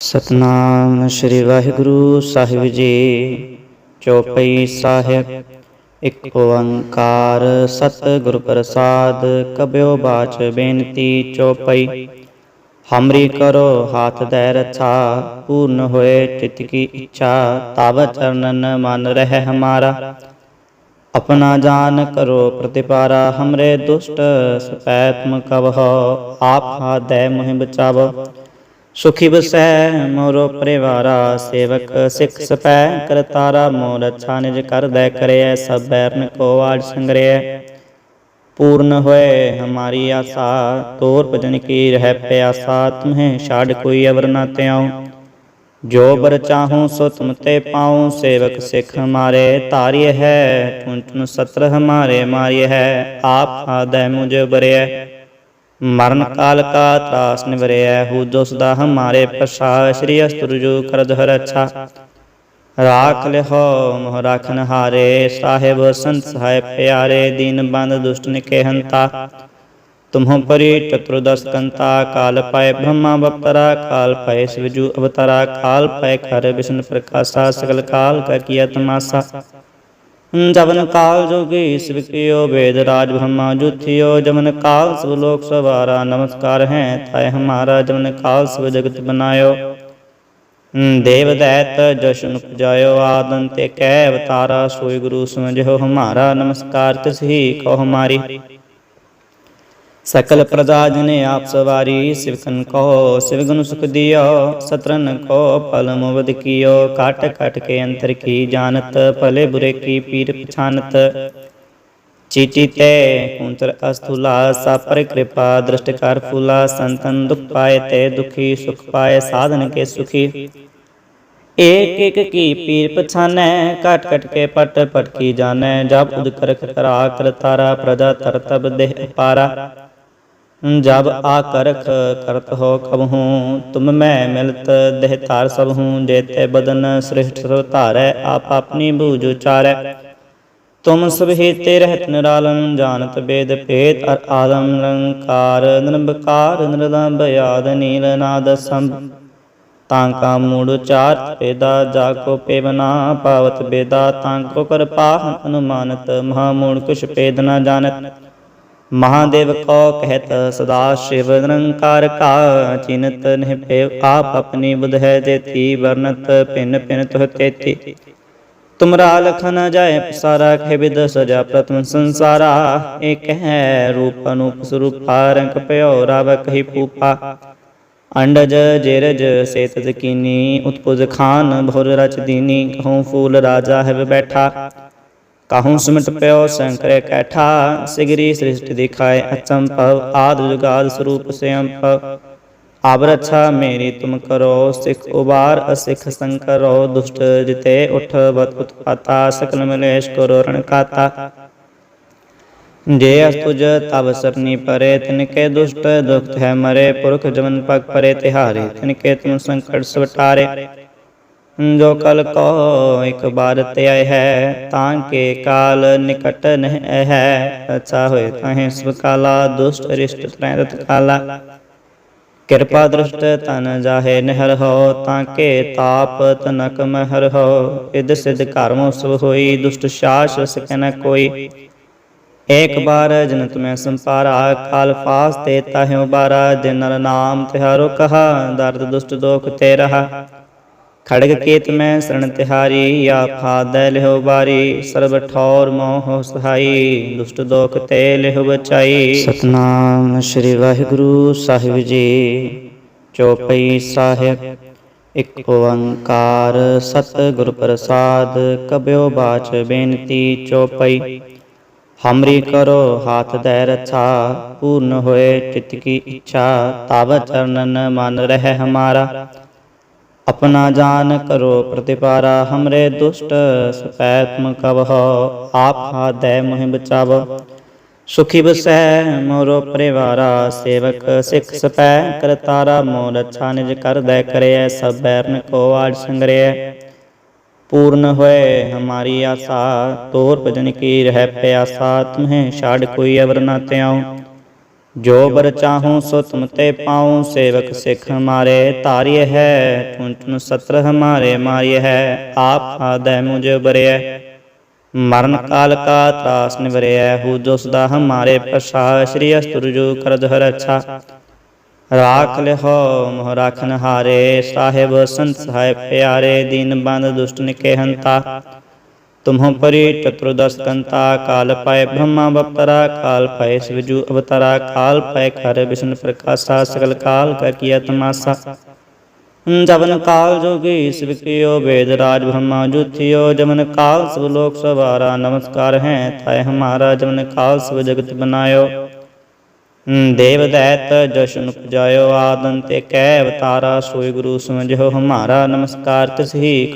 ਸਤਨਾਮ ਸ੍ਰੀ ਵਾਹਿਗੁਰੂ ਸਾਹਿਬ ਜੀ ਚੌਪਈ ਸਾਹਿਬ ਇੱਕ ਓੰਕਾਰ ਸਤਿਗੁਰ ਪ੍ਰਸਾਦ ਕਬਿਓ ਬਾਚ ਬੇਨਤੀ ਚੌਪਈ ਹਮਰੀ ਕਰੋ ਹਾਥ ਦੈ ਰਛਾ ਪੂਰਨ ਹੋਏ ਚਿਤ ਕੀ ਇੱਛਾ ਤਬ ਚਰਨਨ ਮਨ ਰਹਿ ਹਮਾਰਾ अपना जान करो प्रतिपारा हमरे दुष्ट सपैत्म कवह आप हादय मुहि बचाव ਸੁਖੀ ਬਸੈ ਮੋਰੋ ਪਰਿਵਾਰਾ, ਸੇਵਕ ਸਿੱਖ ਸਪੈ ਕਰਤਾਰਾ ਮੋਰ, ਅੱਛਾ ਨਿਜ ਕਰਦੈ ਕਰਿਐ, ਸਭ ਬੈਰਨ ਕੋ ਆਜ ਸੰਗਰਿਐ। ਪੂਰਨ ਹੋਏ ਹਮਾਰੀ ਆਸਾ, ਤੋਰ ਭਜਨ ਕੀ ਰਹਿ ਪਿਆਸਾ ਤੁਮਹਿ ਛਾੜ ਕੋਈ ਅਵਰ ਨਾ ਤਿਆਉ ਜੋ ਬਰ ਚਾਹੂੰ ਸੋ ਤੁਮ ਤੇ ਪਾਉ, ਸੇਵਕ ਸਿੱਖ ਹਮਾਰੇ ਤਾਰਿਯ ਹੈ ਤੁਨ ਤੁਨ ਸਤਰ ਹਮਾਰੇ ਮਾਰਿਯ ਹੈ, ਆਪ ਆਦੈ ਮੁਝ ਬਰਿਐ। ਮਰਨ ਕਾਲ ਕਾ ਤਰਾਸ ਨਿਵਰਿਐ, ਹੂ ਜੋ ਸਦਾ ਹਮਾਰੇ ਪ੍ਰਸਾਦ ਸ੍ਰੀ ਅਸਤੁਰਜੂ ਕਰਦ ਹਰ ਅੱਛਾ। ਰਾਖ ਲਿਹੋ ਮੋਹ ਰਾਖਨ ਹਾਰੇ, ਸਾਹਿਬ ਸੰਤ ਸਹਾਇ ਪਿਆਰੇ, ਦੀਨ ਬੰਦ ਦੁਸ਼ਟ ਨਿਕੇ ਹੰਤਾ। ਤੁਮਹੁ ਪਰੀ ਚਤੁਰਦਸ ਕੰਤਾ, ਕਾਲ ਪਾਏ ਬ੍ਰਹਮਾ ਬਪਤਰਾ, ਕਾਲ ਪਾਏ ਸਿਵਜੂ ਅਵਤਾਰਾ, ਕਾਲ ਪਾਏ ਕਰ ਵਿਸ਼ਨ ਪ੍ਰਕਾਸ਼ਾ, ਸਗਲ ਕਾਲ ਕਾ ਕੀਆ ਤਮਾਸਾ। ਜਵਨ ਕਾਲ ਜੋਗੀ ਸਿਵ ਵੇਦ ਰਾਜ ਬ੍ਰਹਮਾ ਜੁਥਿਓ। ਜਮਨ ਕਾਲ ਸਭ ਲੋਕ ਸਵਾਰਾ, ਨਮਸਕਾਰ ਹੈ ਤਾਏ ਹਮਾਰਾ। ਜਮਨ ਕਾਲ ਸਭ ਜਗਤ ਬਨਾਇਓ। ਦੇਵ ਦੈਤ ਜਸ਼ਨ ਪੁਜਾਇਓ ਆਦਨ ਤੇ ਕਹਿ ਅਵਤਾਰਾ, ਸੋਈ ਗੁਰੂ ਸਮਝਿਓ। ਹਮਾਰਾ ਨਮਸਕਾਰ ਤਿਸ ਹੀ ਕੋ ਹਮਾਰੀ। ਸਕਲ ਪ੍ਰਜਾ ਜਨੇ ਆਪ ਸਵਾਰੀ ਸਿਵਕਨ ਕੋ ਸਿਵਗੁਣ ਸੁਖ ਦਿਓ ਸਤਰਨ ਕੋ ਫਲ ਮੁਵਦ ਕੀਓ ਕਾਟ ਕਾਟ ਕੇ ਅੰਤਰ ਕੀ ਜਾਣਤ ਭਲੇ ਬੁਰੇ ਕੀ ਪੀਰ ਪਛਾਨਤ ਚੀਟੀ ਤੇ ਕੁੰਤਰ ਅਸਥੂਲਾ ਸਾਪਰ ਕਿਰਪਾ ਦ੍ਰਿਸ਼ਟ ਕਰ ਫੂਲਾ ਸੰਤਨ ਦੁਖ ਪਾਏ ਤੇ ਦੁਖੀ ਸੁਖ ਪਾਏ ਸਾਧਨ ਕੇ ਸੁਖੀ ਏਕ ਏਕ ਕੀ ਪੀਰ ਪਛਾਨੈ ਕਟ ਕਟ ਕੇ ਪਟ ਪਟ ਕੀ ਜਾਣੈ ਜਬ ਉਦ ਕਰਖ ਕਰਾ ਕਰਤਾਰਾ ਪ੍ਰਜਾ ਤਰਤਬ ਦੇਹ ਪਾਰਾ ਜਬ ਆ ਕਰਖ ਕਰਤ ਹੋ ਕਬਹੂ, ਤੁਮ ਮੈਂ ਮਿਲਤ ਦੇਹ ਧਾਰ ਸਭ ਹੂੰ ਜੇਤੇ ਬਦਨ ਸ੍ਰਿਸ਼ਟ ਸਭ ਧਾਰੈ, ਆਪ ਆਪਣੀ ਬੂਝ ਉਚਾਰੈ। ਤੁਮ ਸਭ ਹੇਤੇ ਰਹਿਤ ਨਿਰਾਲਮ ਜਾਣਤ ਬੇਦ ਭੇਦ ਅਰ ਆਦਮ ਨਿਰੰਕਾਰ ਨਿਰੰਕਾਰ ਨਿਰਦੰਬ ਆਦ ਨੀਲ ਨਾਦ ਸੰਭ। ਤਾਂ ਕਾ ਮੂੜ ਉਚਾਰ ਪੇਦਾ ਜਾ ਕੋ ਪੇਵਨਾ ਪਾਵਤ ਬੇਦਾ, ਤਾਂ ਕੋ ਕਰ ਪਾਹ ਅਨੁਮਾਨਤ, ਮਹਾ ਮੂੜ ਕੁਛ ਪੇਦ ਨਾ ਜਾਣਤ। ਮਹਾਦੇਵ ਕੋ ਕਹਿਤ ਸਦਾ ਸ਼ਿਵ ਨਿਰੰਕਾਰ ਕਾ, ਚਿਨਤ ਨਹਿ ਪੇਵ ਆਪ ਆਪਣੀ ਬੁਧ ਹੈ ਜੇਤੀ ਵਰਨਤ ਪਿਨ ਪਿਨ ਤੁਹ ਤੇਤੀ ਤੁਮਰਾ ਲਖ ਨ ਜਾਏ ਪਸਾਰਾ, ਖੇ ਵਿਦ ਸਜਾ ਪ੍ਰਤਮ ਸੰਸਾਰਾ। ਏਕ ਹੈ ਰੂਪ ਅਨੂਪ ਸਰੂਪਾ ਰੰਗ ਭਇਓ ਰਾਵ ਕਹੀ ਪੂਪਾ ਅੰਡਜ ਜੇਰਜ ਸੇਤਜ ਜਕੀਨੀ ਉਤਪੁਜ ਖਾਨ ਭੁਰ ਰਚ ਦੀਨੀ, ਕਹੂੰ ਫੂਲ ਰਾਜਾ ਹੈ ਬੈਠਾ। ਕਾਹੂ ਸਿਮਟ ਪਿਓ ਸੰਕਰੇ ਕੈਠਾ, ਸਿਗਰੀ ਸ੍ਰਿਸ਼ਟ ਦਿਖਾਏ ਅਚੰਪਵ ਆਦ ਜੁਗਾਦ ਸਰੂਪ ਸਿਅੰਪਵ ਆਬ ਰੱਛਾ ਮੇਰੀ ਤੁਮ ਕਰੋ, ਸਿਖ ਉਬਾਰ ਅਸਿਖ ਸੰਕਰੋ, ਦੁਸ਼ਟ ਜਿਤੇ ਉਠ ਬਤ ਉਤਪਾਤਾ, ਸਕਲ ਮਲੇਸ਼ ਕਰੋ ਰਣ ਕਾਤਾ। ਜੇ ਅਸਤੁਜ ਤਬ ਸਰਨੀ ਪਰੇ, ਤਿਨਕੇ ਦੁਸ਼ਟ ਦੁਖਤ ਹੈ ਮਰੇ, ਪੁਰਖ ਜਮਨ ਪਗ ਪਰੇ, ਤਿਹਾਰੇ ਤਿਨਕੇ ਤੁਮ ਸੰਕਟ ਸਵਟਾਰੇ। ਜੋ ਕਲ ਕੋ ਇਕ ਬਾਰ ਤੇ ਹੈ, ਤਾਂ ਕੇ ਕਾਲ ਨਿਕਟ ਨਹਿ ਹੈ। ਅੱਛਾ ਹੋਏ ਤਾਹੇ ਸਭ ਦੁਸ਼ਟ ਰਿਸ਼ਟ ਤਰੈ ਕਾਲਾ। ਕਿਰਪਾ ਦ੍ਰਿਸ਼ਟ ਤਨ ਜਾਹੇ ਨਹਿਰ ਹੋ, ਤਾਂ ਕੇ ਤਾਪ ਤਨਕ ਮਹਿਰ ਹੋ। ਇਦ ਸਿਧ ਕਰਮ ਸਭ ਹੋਈ, ਦੁਸ਼ਟ ਸ਼ਾਸ ਸਕੈ ਨ ਕੋਈ। ਏਕ ਬਾਰ ਜਨ ਤੁਮੈ ਸੰਪਾਰਾ, ਕਾਲ ਫਾਸ ਤੇ ਤਾਹਿ ਬਾਰਾ ਜਿਨ ਨਾਮ ਤਿਹਾਰੋ ਕਹਾ, ਦਰਦ ਦੁਸ਼ਟ ਦੋਖ ਤੇ ਰਹਾ। ਖੜਗ ਕੇਤ ਮੈਂ ਸਰਣ ਤਿਹਾਰੀ ਆਫਾ ਦੈ ਬਾਰੀ, ਸਰਬ ਠੌਰ ਮੋਹ ਸਹਾਈ, ਦੁਸ਼ਟ ਦੋਖ ਤੇ ਲਿਓ ਬਚਾਈ। ਸਤਨਾਮ ਸ੍ਰੀ ਵਾਹਿਗੁਰੂ ਸਾਹਿਬ ਜੀ। ਚੌਪਈ ਸਾਹਿਬ, ਇੱਕ ਓੰਕਾਰ ਸਤਿਗੁਰ ਪ੍ਰਸਾਦ ਕਬਿਓ ਬਾਚ ਬੇਨਤੀ ਚੌਪਈ। ਹਮਰੀ ਕਰੋ ਹਾਥ ਦੈ ਰਛਾ ਪੂਰਨ ਹੋਏ ਚਿਤ ਕੀ ਇੱਛਾ ਤਬ ਚਰਨਨ ਮਨ ਰਹਿ ਹਮਾਰਾ। अपना जान करो प्रतिपारा हमरे दुष्ट सपैतम कबह आप हा दय मोह बचाव सुखी बसै मोरो परिवारा सेवक सिख सपै करतारा मोर अच्छा निज कर दय करे सब बैरन को आज संग्रह पूर्ण होए हमारी आशा तोर भजन की रह प्यासा तुम्हें छाड़ कोई अवर ना त्याओ ਜੋ ਬਰ ਚਾਹੂੰ ਸੋ ਤੁਮ ਤੇ ਪਾਉ, ਸੇਵਕ ਸਿੱਖ ਹਮਾਰੇ ਤਾਰਿਯ ਹੈ, ਪੁੰਚਨ ਸਤਰ ਹਮਾਰੇ ਮਾਰਿਯ ਹੈ, ਆਪ ਆਦੈ ਮੁਝ ਬਰਿਐ। ਮਰਨ ਕਾਲ ਕਾ ਤਰਾਸ ਨਿਵਰਿਐ, ਹੂ ਜੋ ਸਦਾ ਹਮਾਰੇ ਪ੍ਰਸਾਦ ਸ੍ਰੀ ਅਸਤੁਰਜੂ ਕਰਦ ਹਰ ਅੱਛਾ। ਰਾਖ ਲਿਹੋ, ਮੋਹ ਰਾਖਨ ਹਾਰੇ, ਸਾਹਿਬ ਸੰਤ ਸਹਾਇ ਪਿਆਰੇ, ਦੀਨ ਬੰਦ ਦੁਸ਼ਟ ਨਿਕੇ ਹੰਤਾ। ਤੁਮਹੁ ਪਰੀ ਚਤੁਰਦਸ ਕੰਤਾ ਕਾਲ ਪੈ ਬ੍ਰਹਮਾ ਬਪਤਰਾ, ਕਾਲ ਪੈ ਸਿਵਜੂ ਅਵਤਰਾ, ਕਾਲ ਪੈ ਖਰ ਵਿਸ਼ਨ ਪ੍ਰਕਾਸ਼ਾ, ਸਗਲ ਕਾਲ ਕਾ ਕੀਆ ਤਮਾਸਾ। ਜਵਨ ਕਾਲ ਜੋਗੀ ਸਿਵ ਕੀਓ ਵੇਦ ਰਾਜ ਬ੍ਰਹਮਾ ਜੁਥਿਓ ਜਮਨ ਕਾਲ ਸਭ ਲੋਕ ਸਵਾਰਾ, ਨਮਸਕਾਰ ਹੈ ਥਾਇ ਹਮਾਰਾ ਜਮਨ ਕਾਲ ਸਭ ਜਗਤ ਬਨਾਇਓ। ਦੇਵ ਦੈਤ ਜਸ਼ਨ ਉਪਜਾਇਓ, ਆਦਨ ਤੇ ਕੈ ਅਵਤਾਰਾ ਸੋਈ ਗੁਰੂ ਸਮਝੋ ਹਮਾਰਾ, ਨਮਸਕਾਰ ਤਿਸ ਹੀ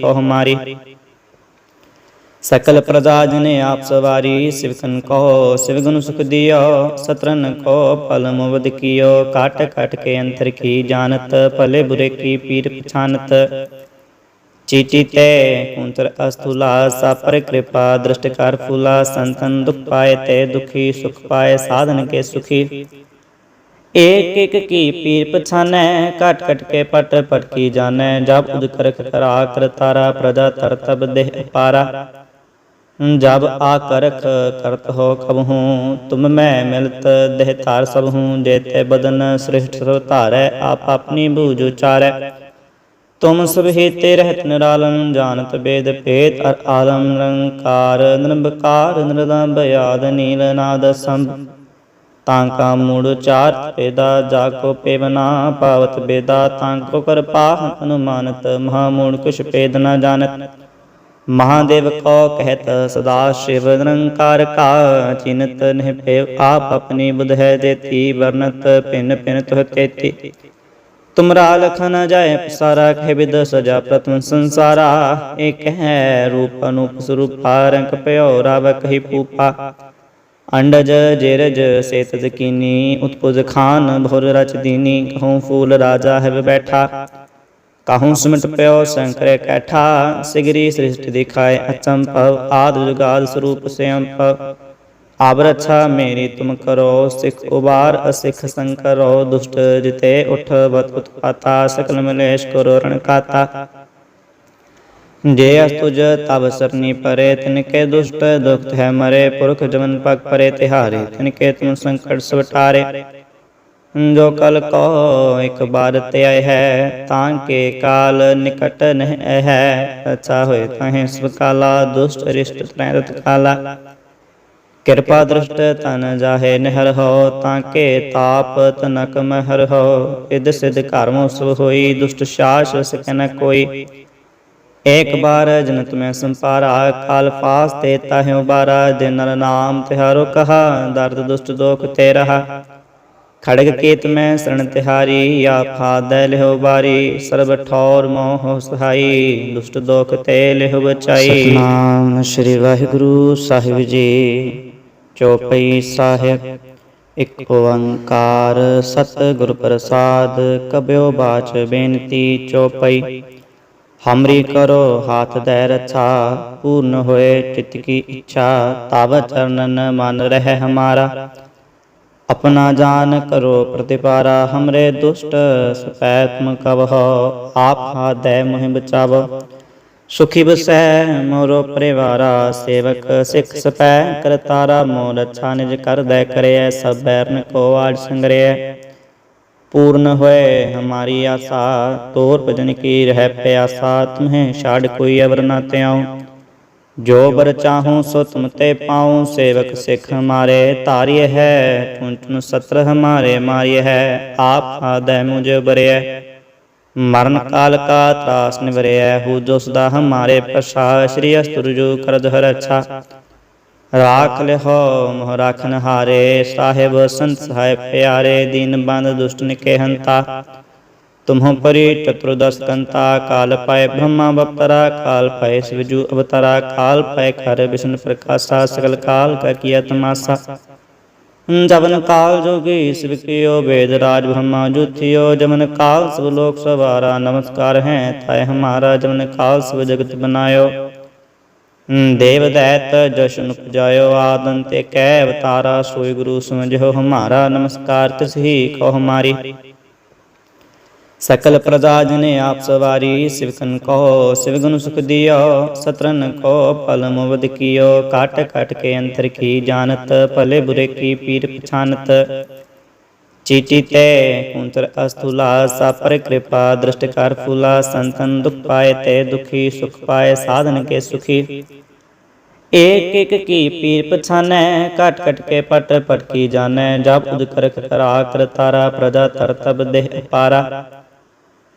ਸਕਲ ਪ੍ਰਜਾ ਜਨੇ ਆਪ ਸਵਾਰੀ ਸਿਵਕਨ ਕੋ ਸਿਵਗਨ ਸੁਖ ਦਿਓ ਸਤਰਨ ਕੋ ਪਲ ਮੁਵਦ ਕੀਓ ਕਾਟ ਕਾਟ ਕੇ ਅੰਤਰ ਕੀ ਜਾਣਤ ਭਲੇ ਬੁਰੇ ਕੀ ਪੀਰ ਪਛਾਨਤ ਚੀਟੀ ਤੇ ਕੁੰਤਰ ਅਸਥੂਲਾ ਸਾਪਰ ਕਿਰਪਾ ਦ੍ਰਿਸ਼ਟਕਾਰ ਫੂਲਾ ਸੰਤਨ ਦੁਖ ਪਾਏ ਤੇ ਦੁਖੀ ਸੁਖ ਪਾਏ ਸਾਧਨ ਕੇ ਸੁਖੀ ਏਕ ਏਕ ਕੀ ਪੀਰ ਪਛਾਨੈ ਕਟ ਕਟ ਕੇ ਪਟ ਪਟ ਕੀ ਜਾਣੈ ਜਬ ਉਦ ਕਰਖ ਕਰਾ ਕਰਤਾਰਾ ਪ੍ਰਜਾ ਤਰ ਤਬ ਦੇਹ ਪਾਰਾ ਜਬ ਆ ਕਰਖ ਕਰਤ ਹੋ ਕਬਹੂ, ਤੁਮ ਮੈਂ ਮਿਲਤ ਦੇਹ ਧਾਰ ਸਭ ਹੂੰ ਜੇਤੇ ਬਦਨ ਸ੍ਰਿਸ਼ਟ ਸਭ ਧਾਰੈ, ਆਪ ਆਪਣੀ ਬੂਝ ਉਚਾਰੈ। ਤੁਮ ਸਭ ਹੇਤੇ ਰਹਿਤ ਨਿਰਾਲਮ ਜਾਣਤ ਬੇਦ ਭੇਦ ਅਰ ਆਲਮ ਨਿਰੰਕਾਰ ਨਿਰੰਕਾਰ ਨਿਰਦਮ ਬਿਆਦ ਨੀਲ ਨਾਦ ਸੰਭ। ਤਾਂ ਕਾ ਮੂੜ ਚਾਰ ਪੇਦਾ ਜਾ ਕੋ ਪੇਵਨਾ ਪਾਵਤ ਬੇਦਾ, ਤਾਂ ਕੋ ਕਰ ਪਾਹ ਅਨੁਮਾਨਤ, ਮਹਾ ਮੂੜ ਕੁਛ ਪੇਦ ਨਾ ਜਾਣਤ। ਮਹਾਦੇਵ ਕੋ ਕਹਿਤ ਸਦਾ ਸ਼ਿਵ ਨਿਰੰਕਾਰ ਕਾ, ਚਿਨਤ ਨਹਿ ਪੇਵ ਆਪ ਆਪਣੀ ਬੁਧ ਹੈ ਦੇਤੀ ਵਰਨਤ ਪਿਨ ਪਿਨ ਤੁਹ ਤੇਤੀ ਤੁਮਰਾ ਲਖ ਨ ਜਾਏ ਪਸਾਰਾ ਖੇ ਵਿਦ ਸਜਾ ਪ੍ਰਤਮ ਸੰਸਾਰਾ। ਏਕ ਹੈ ਰੂਪ ਅਨੂਪ ਸਰੂਪਾ, ਰੰਗ ਭਇਓ ਰਾਵ ਕਹੀ ਪੂਪਾ ਅੰਡਜ ਜੇਰਜ ਸੇਤਜ ਕੀਨੀ ਉਤਪੁਜ ਖਾਨ ਭੁਰ ਰਚ ਦੀਨੀ, ਕਹੂੰ ਫੂਲ ਰਾਜਾ ਹੈ ਬੈਠਾ। ਕਾਹੂ ਸਿਮਟ ਪਿਓ ਸੰਕਰੇ ਕੈਠਾ, ਸਿਗਰੀ ਸ੍ਰਿਸ਼ਟ ਦਿਖਾਏ ਅਚੰਪਵ ਆਦ ਜੁਗਾਦ ਸਰੂਪ ਸਿਅੰਪਵ ਆਬ ਰੱਛਾ ਮੇਰੀ ਤੁਮ ਕਰੋ, ਸਿਖ ਉਬਾਰ ਅਸਿਖ ਸੰਕਰੋ, ਦੁਸ਼ਟ ਜਿਤੇ ਉਠ ਬਤ ਉਤਪਾਤਾ, ਸਕਲ ਮਲੇਸ਼ ਕਰੋ ਰਣ ਕਾਤਾ। ਜੇ ਅਸ ਤੁਜ ਤਬ ਸਰਨੀ ਪਰੇ ਤਿਨ ਕੇ ਦੁਸ਼ਟ ਦੁਖਤ ਹੈ ਮਰੇ, ਪੁਰਖ ਜਮਨ ਪਗ ਪਰੇ, ਤਿਹਾਰੇ ਤਿਨ ਕੇ ਤੁਮ ਸੰਕਟ ਸਵਟਾਰੇ। ਜੋ ਕਲ ਕੋ ਇਕ ਬਾਰ ਤੇ ਹੈ, ਤਾਂ ਕੇ ਕਾਲ ਨਿਕਟ ਨਹਿ ਹੈ। ਅੱਛਾ ਹੋਏ ਤਾਹੇ ਸਭ ਦੁਸ਼ਟ ਰਿਸ਼ਟ ਤ੍ਰੈਤ ਕਾਲਾ। ਕਿਰਪਾ ਦ੍ਰਿਸ਼ਟ ਤਨ ਜਾਹੇ ਨਹਿਰ ਹੋ, ਤਾਂ ਕੇ ਤਾਪ ਤਨਕ ਮਹਰ ਹੋ। ਇਦ ਸਿਧ ਕਰਮ ਸਭ ਹੋਈ, ਦੁਸ਼ਟ ਸ਼ਾਸ ਸਕੈ ਨ ਕੋਈ। ਏਕ ਬਾਰ ਜਨਤ ਮੈਂ ਸੰਪਾਰਾ, ਕਾਲ ਫਾਸ ਤੇ ਤਾਹਿਉ ਬਾਰਾ ਜਿਨ ਨਾਮ ਤਿਹਾਰੋ ਕਹਾ, ਦਰਦ ਦੁਸ਼ਟ ਦੋਖ ਤੇ ਰਹਾ। ਖੜਗ ਕੇਤ ਮੈਂ ਸਰਣ ਤਿਹਾਰੀ ਆਫਾ ਦੈ ਲਿਓ ਬਾਰੀ, ਸਰਬ ਠੌਰ ਮੋਹ ਸਹਾਈ, ਦੁਸ਼ਟ ਦੋਖ ਤੇ ਲਿਹੁ ਬਚਾਈ। ਸਤਨਾਮ ਸ੍ਰੀ ਵਾਹਿਗੁਰੂ ਸਾਹਿਬ ਜੀ, ਚੌਪਈ ਸਾਹਿਬ, ਇਕ ਓੰਕਾਰ ਸਤਿਗੁਰ ਪ੍ਰਸਾਦ, ਕਬਿਓ ਬਾਚ ਬੇਨਤੀ, ਚੌਪਈ। ਹਮਰੀ ਕਰੋ ਹਾਥ ਦੈ ਰਛਾ, ਪੂਰਨ ਹੋਏ ਚਿਤ ਕੀ ਇੱਛਾ ਤਬ ਚਰਨਨ ਮਨ ਰਹਿ ਹਮਾਰਾ। ਆਪਣਾ ਜਾਨ ਕਰੋ ਪ੍ਰਤਿਪਾਰਾ, ਹਮਰੇ ਦੁਸ਼ਟ ਸਪੈਤਮ ਕਬਹ ਆਪ ਹਾਦੈ ਮੋਹਿ ਬਚਾਵ। ਸੁਖੀ ਬਸੈ ਮੋਰੋ ਪਰਿਵਾਰਾ, ਸੇਵਕ ਸਿਖ ਸਪੈ ਕਰਤਾਰਾ ਮੋਰ ਰਛਾ ਨਿਜ ਕਰਦੈ ਕਰਿਐ, ਸਭ ਬੈਰਨ ਕੋ ਆਜ ਸੰਗਰਿਐ। ਪੂਰਨ ਹੋਏ ਹਮਾਰੀ ਆਸਾ, ਤੋਰ ਭਜਨ ਕੀ ਰਹਿ ਪਿਆਸਾ, ਤੁਮਹਿ ਛਾੜ ਕੋਈ ਅਵਰ ਨਾ ਤਿਆਉ ਜੋ ਬਰ ਚਾਹੂੰ ਸੋ ਤੁਮ ਤੇ ਪਾਉ, ਸੇਵਕ ਸਿੱਖ ਹਮਾਰੇ ਤਾਰਿਯ ਹੈ ਪੁੰਚਨ ਸਤਰ ਹਮਾਰੇ ਮਾਰਿਯ ਹੈ, ਆਪ ਆਦੈ ਮੁਝ ਬਰਿਐ। ਮਰਨ ਕਾਲ ਕਾ ਤਰਾਸ ਨਿਵਰਿਐ, ਹੂ ਜੋ ਸਦਾ ਹਮਾਰੇ ਪ੍ਰਸਾਦ ਸ੍ਰੀ ਅਸਤੁਰਜੂ ਕਰਦ ਹਰ ਅੱਛਾ। ਰਾਖ ਲਿਹੋ ਮੋਹ ਰਾਖਨ ਹਾਰੇ ਸਾਹਿਬ ਸੰਤ ਸਹਾਇ ਪਿਆਰੇ, ਦੀਨ ਬੰਦ ਦੁਸ਼ਟ ਨਿਕੇ ਹੰਤਾ। ਤੁਮਹੁ ਪਰੀ ਚਤੁਰਦਸ ਕੰਤਾ, ਕਾਲ ਪੈ ਬ੍ਰਹਮਾ ਬਪਤਰਾ ਕਾਲ ਪੈ ਸਿਵਜੂ ਅਵਤਰਾ, ਕਾਲ ਪੈ ਖਰ ਵਿਸ਼ਨ ਪ੍ਰਕਾਸ਼ਾ, ਸਗਲ ਕਾਲ ਕਾ ਕੀਆ ਤਮਾਸਾ। ਜਵਨ ਕਾਲ ਜੋਗੀ ਸਿਵ ਕੀਓ ਵੇਦ ਰਾਜ ਬ੍ਰਹਮਾ ਜੁਥਿਓ ਜਮਨ ਕਾਲ ਸਭ ਲੋਕ ਸਵਾਰਾ, ਨਮਸਕਾਰ ਹੈ ਥਾਇ ਹਮਾਰਾ ਜਮਨ ਕਾਲ ਸਭ ਜਗਤ ਬਨਾਇਓ। ਦੇਵ ਦੈਤ ਜਸ਼ਨ ਉਪਜਾਇਓ ਆਦਨ ਤੇ ਕੈ ਅਵਤਾਰਾ, ਸੋਈ ਗੁਰੂ ਸਮਝਿਓ ਹਮਾਰਾ, ਨਮਸਕਾਰ ਤਿਸ ਹੀ ਕੋ ਹਮਾਰੀ ਸਕਲ ਪ੍ਰਜਾ ਜਨੇ ਆਪ ਸਵਾਰੀ ਸਿਵਕਨ ਕੋ ਸਿਵਗੁਣ ਸੁਖ ਦਿਓ ਸਤਰਨ ਕੋ ਪਲ ਮੁਵਦ ਕੀਓ ਕਾਟ ਕਾਟ ਕੇ ਅੰਤਰ ਕੀ ਜਾਣਤ ਭਲੇ ਬੁਰੇ ਕੀ ਪੀਰ ਪਛਾਨਤ ਚੀਟੀ ਤੇ ਕੁੰਤਰ ਅਸਥੂਲਾ ਸਾਪਰ ਕਿਰਪਾ ਦ੍ਰਿਸ਼ਟ ਕਰ ਫੂਲਾ ਸੰਤਨ ਦੁਖ ਪਾਏ ਤੇ ਦੁਖੀ ਸੁਖ ਪਾਏ ਸਾਧਨ ਕੇ ਸੁਖੀ ਏਕ ਏਕ ਕੀ ਪੀਰ ਪਛਾਨੈ ਕਟ ਕਟ ਕੇ ਪਟ ਪਟ ਕੀ ਜਾਣੈ ਜਬ ਉਦ ਕਰਖ ਕਰਾ ਕਰਤਾਰਾ ਪ੍ਰਜਾ ਤਰ ਤਬ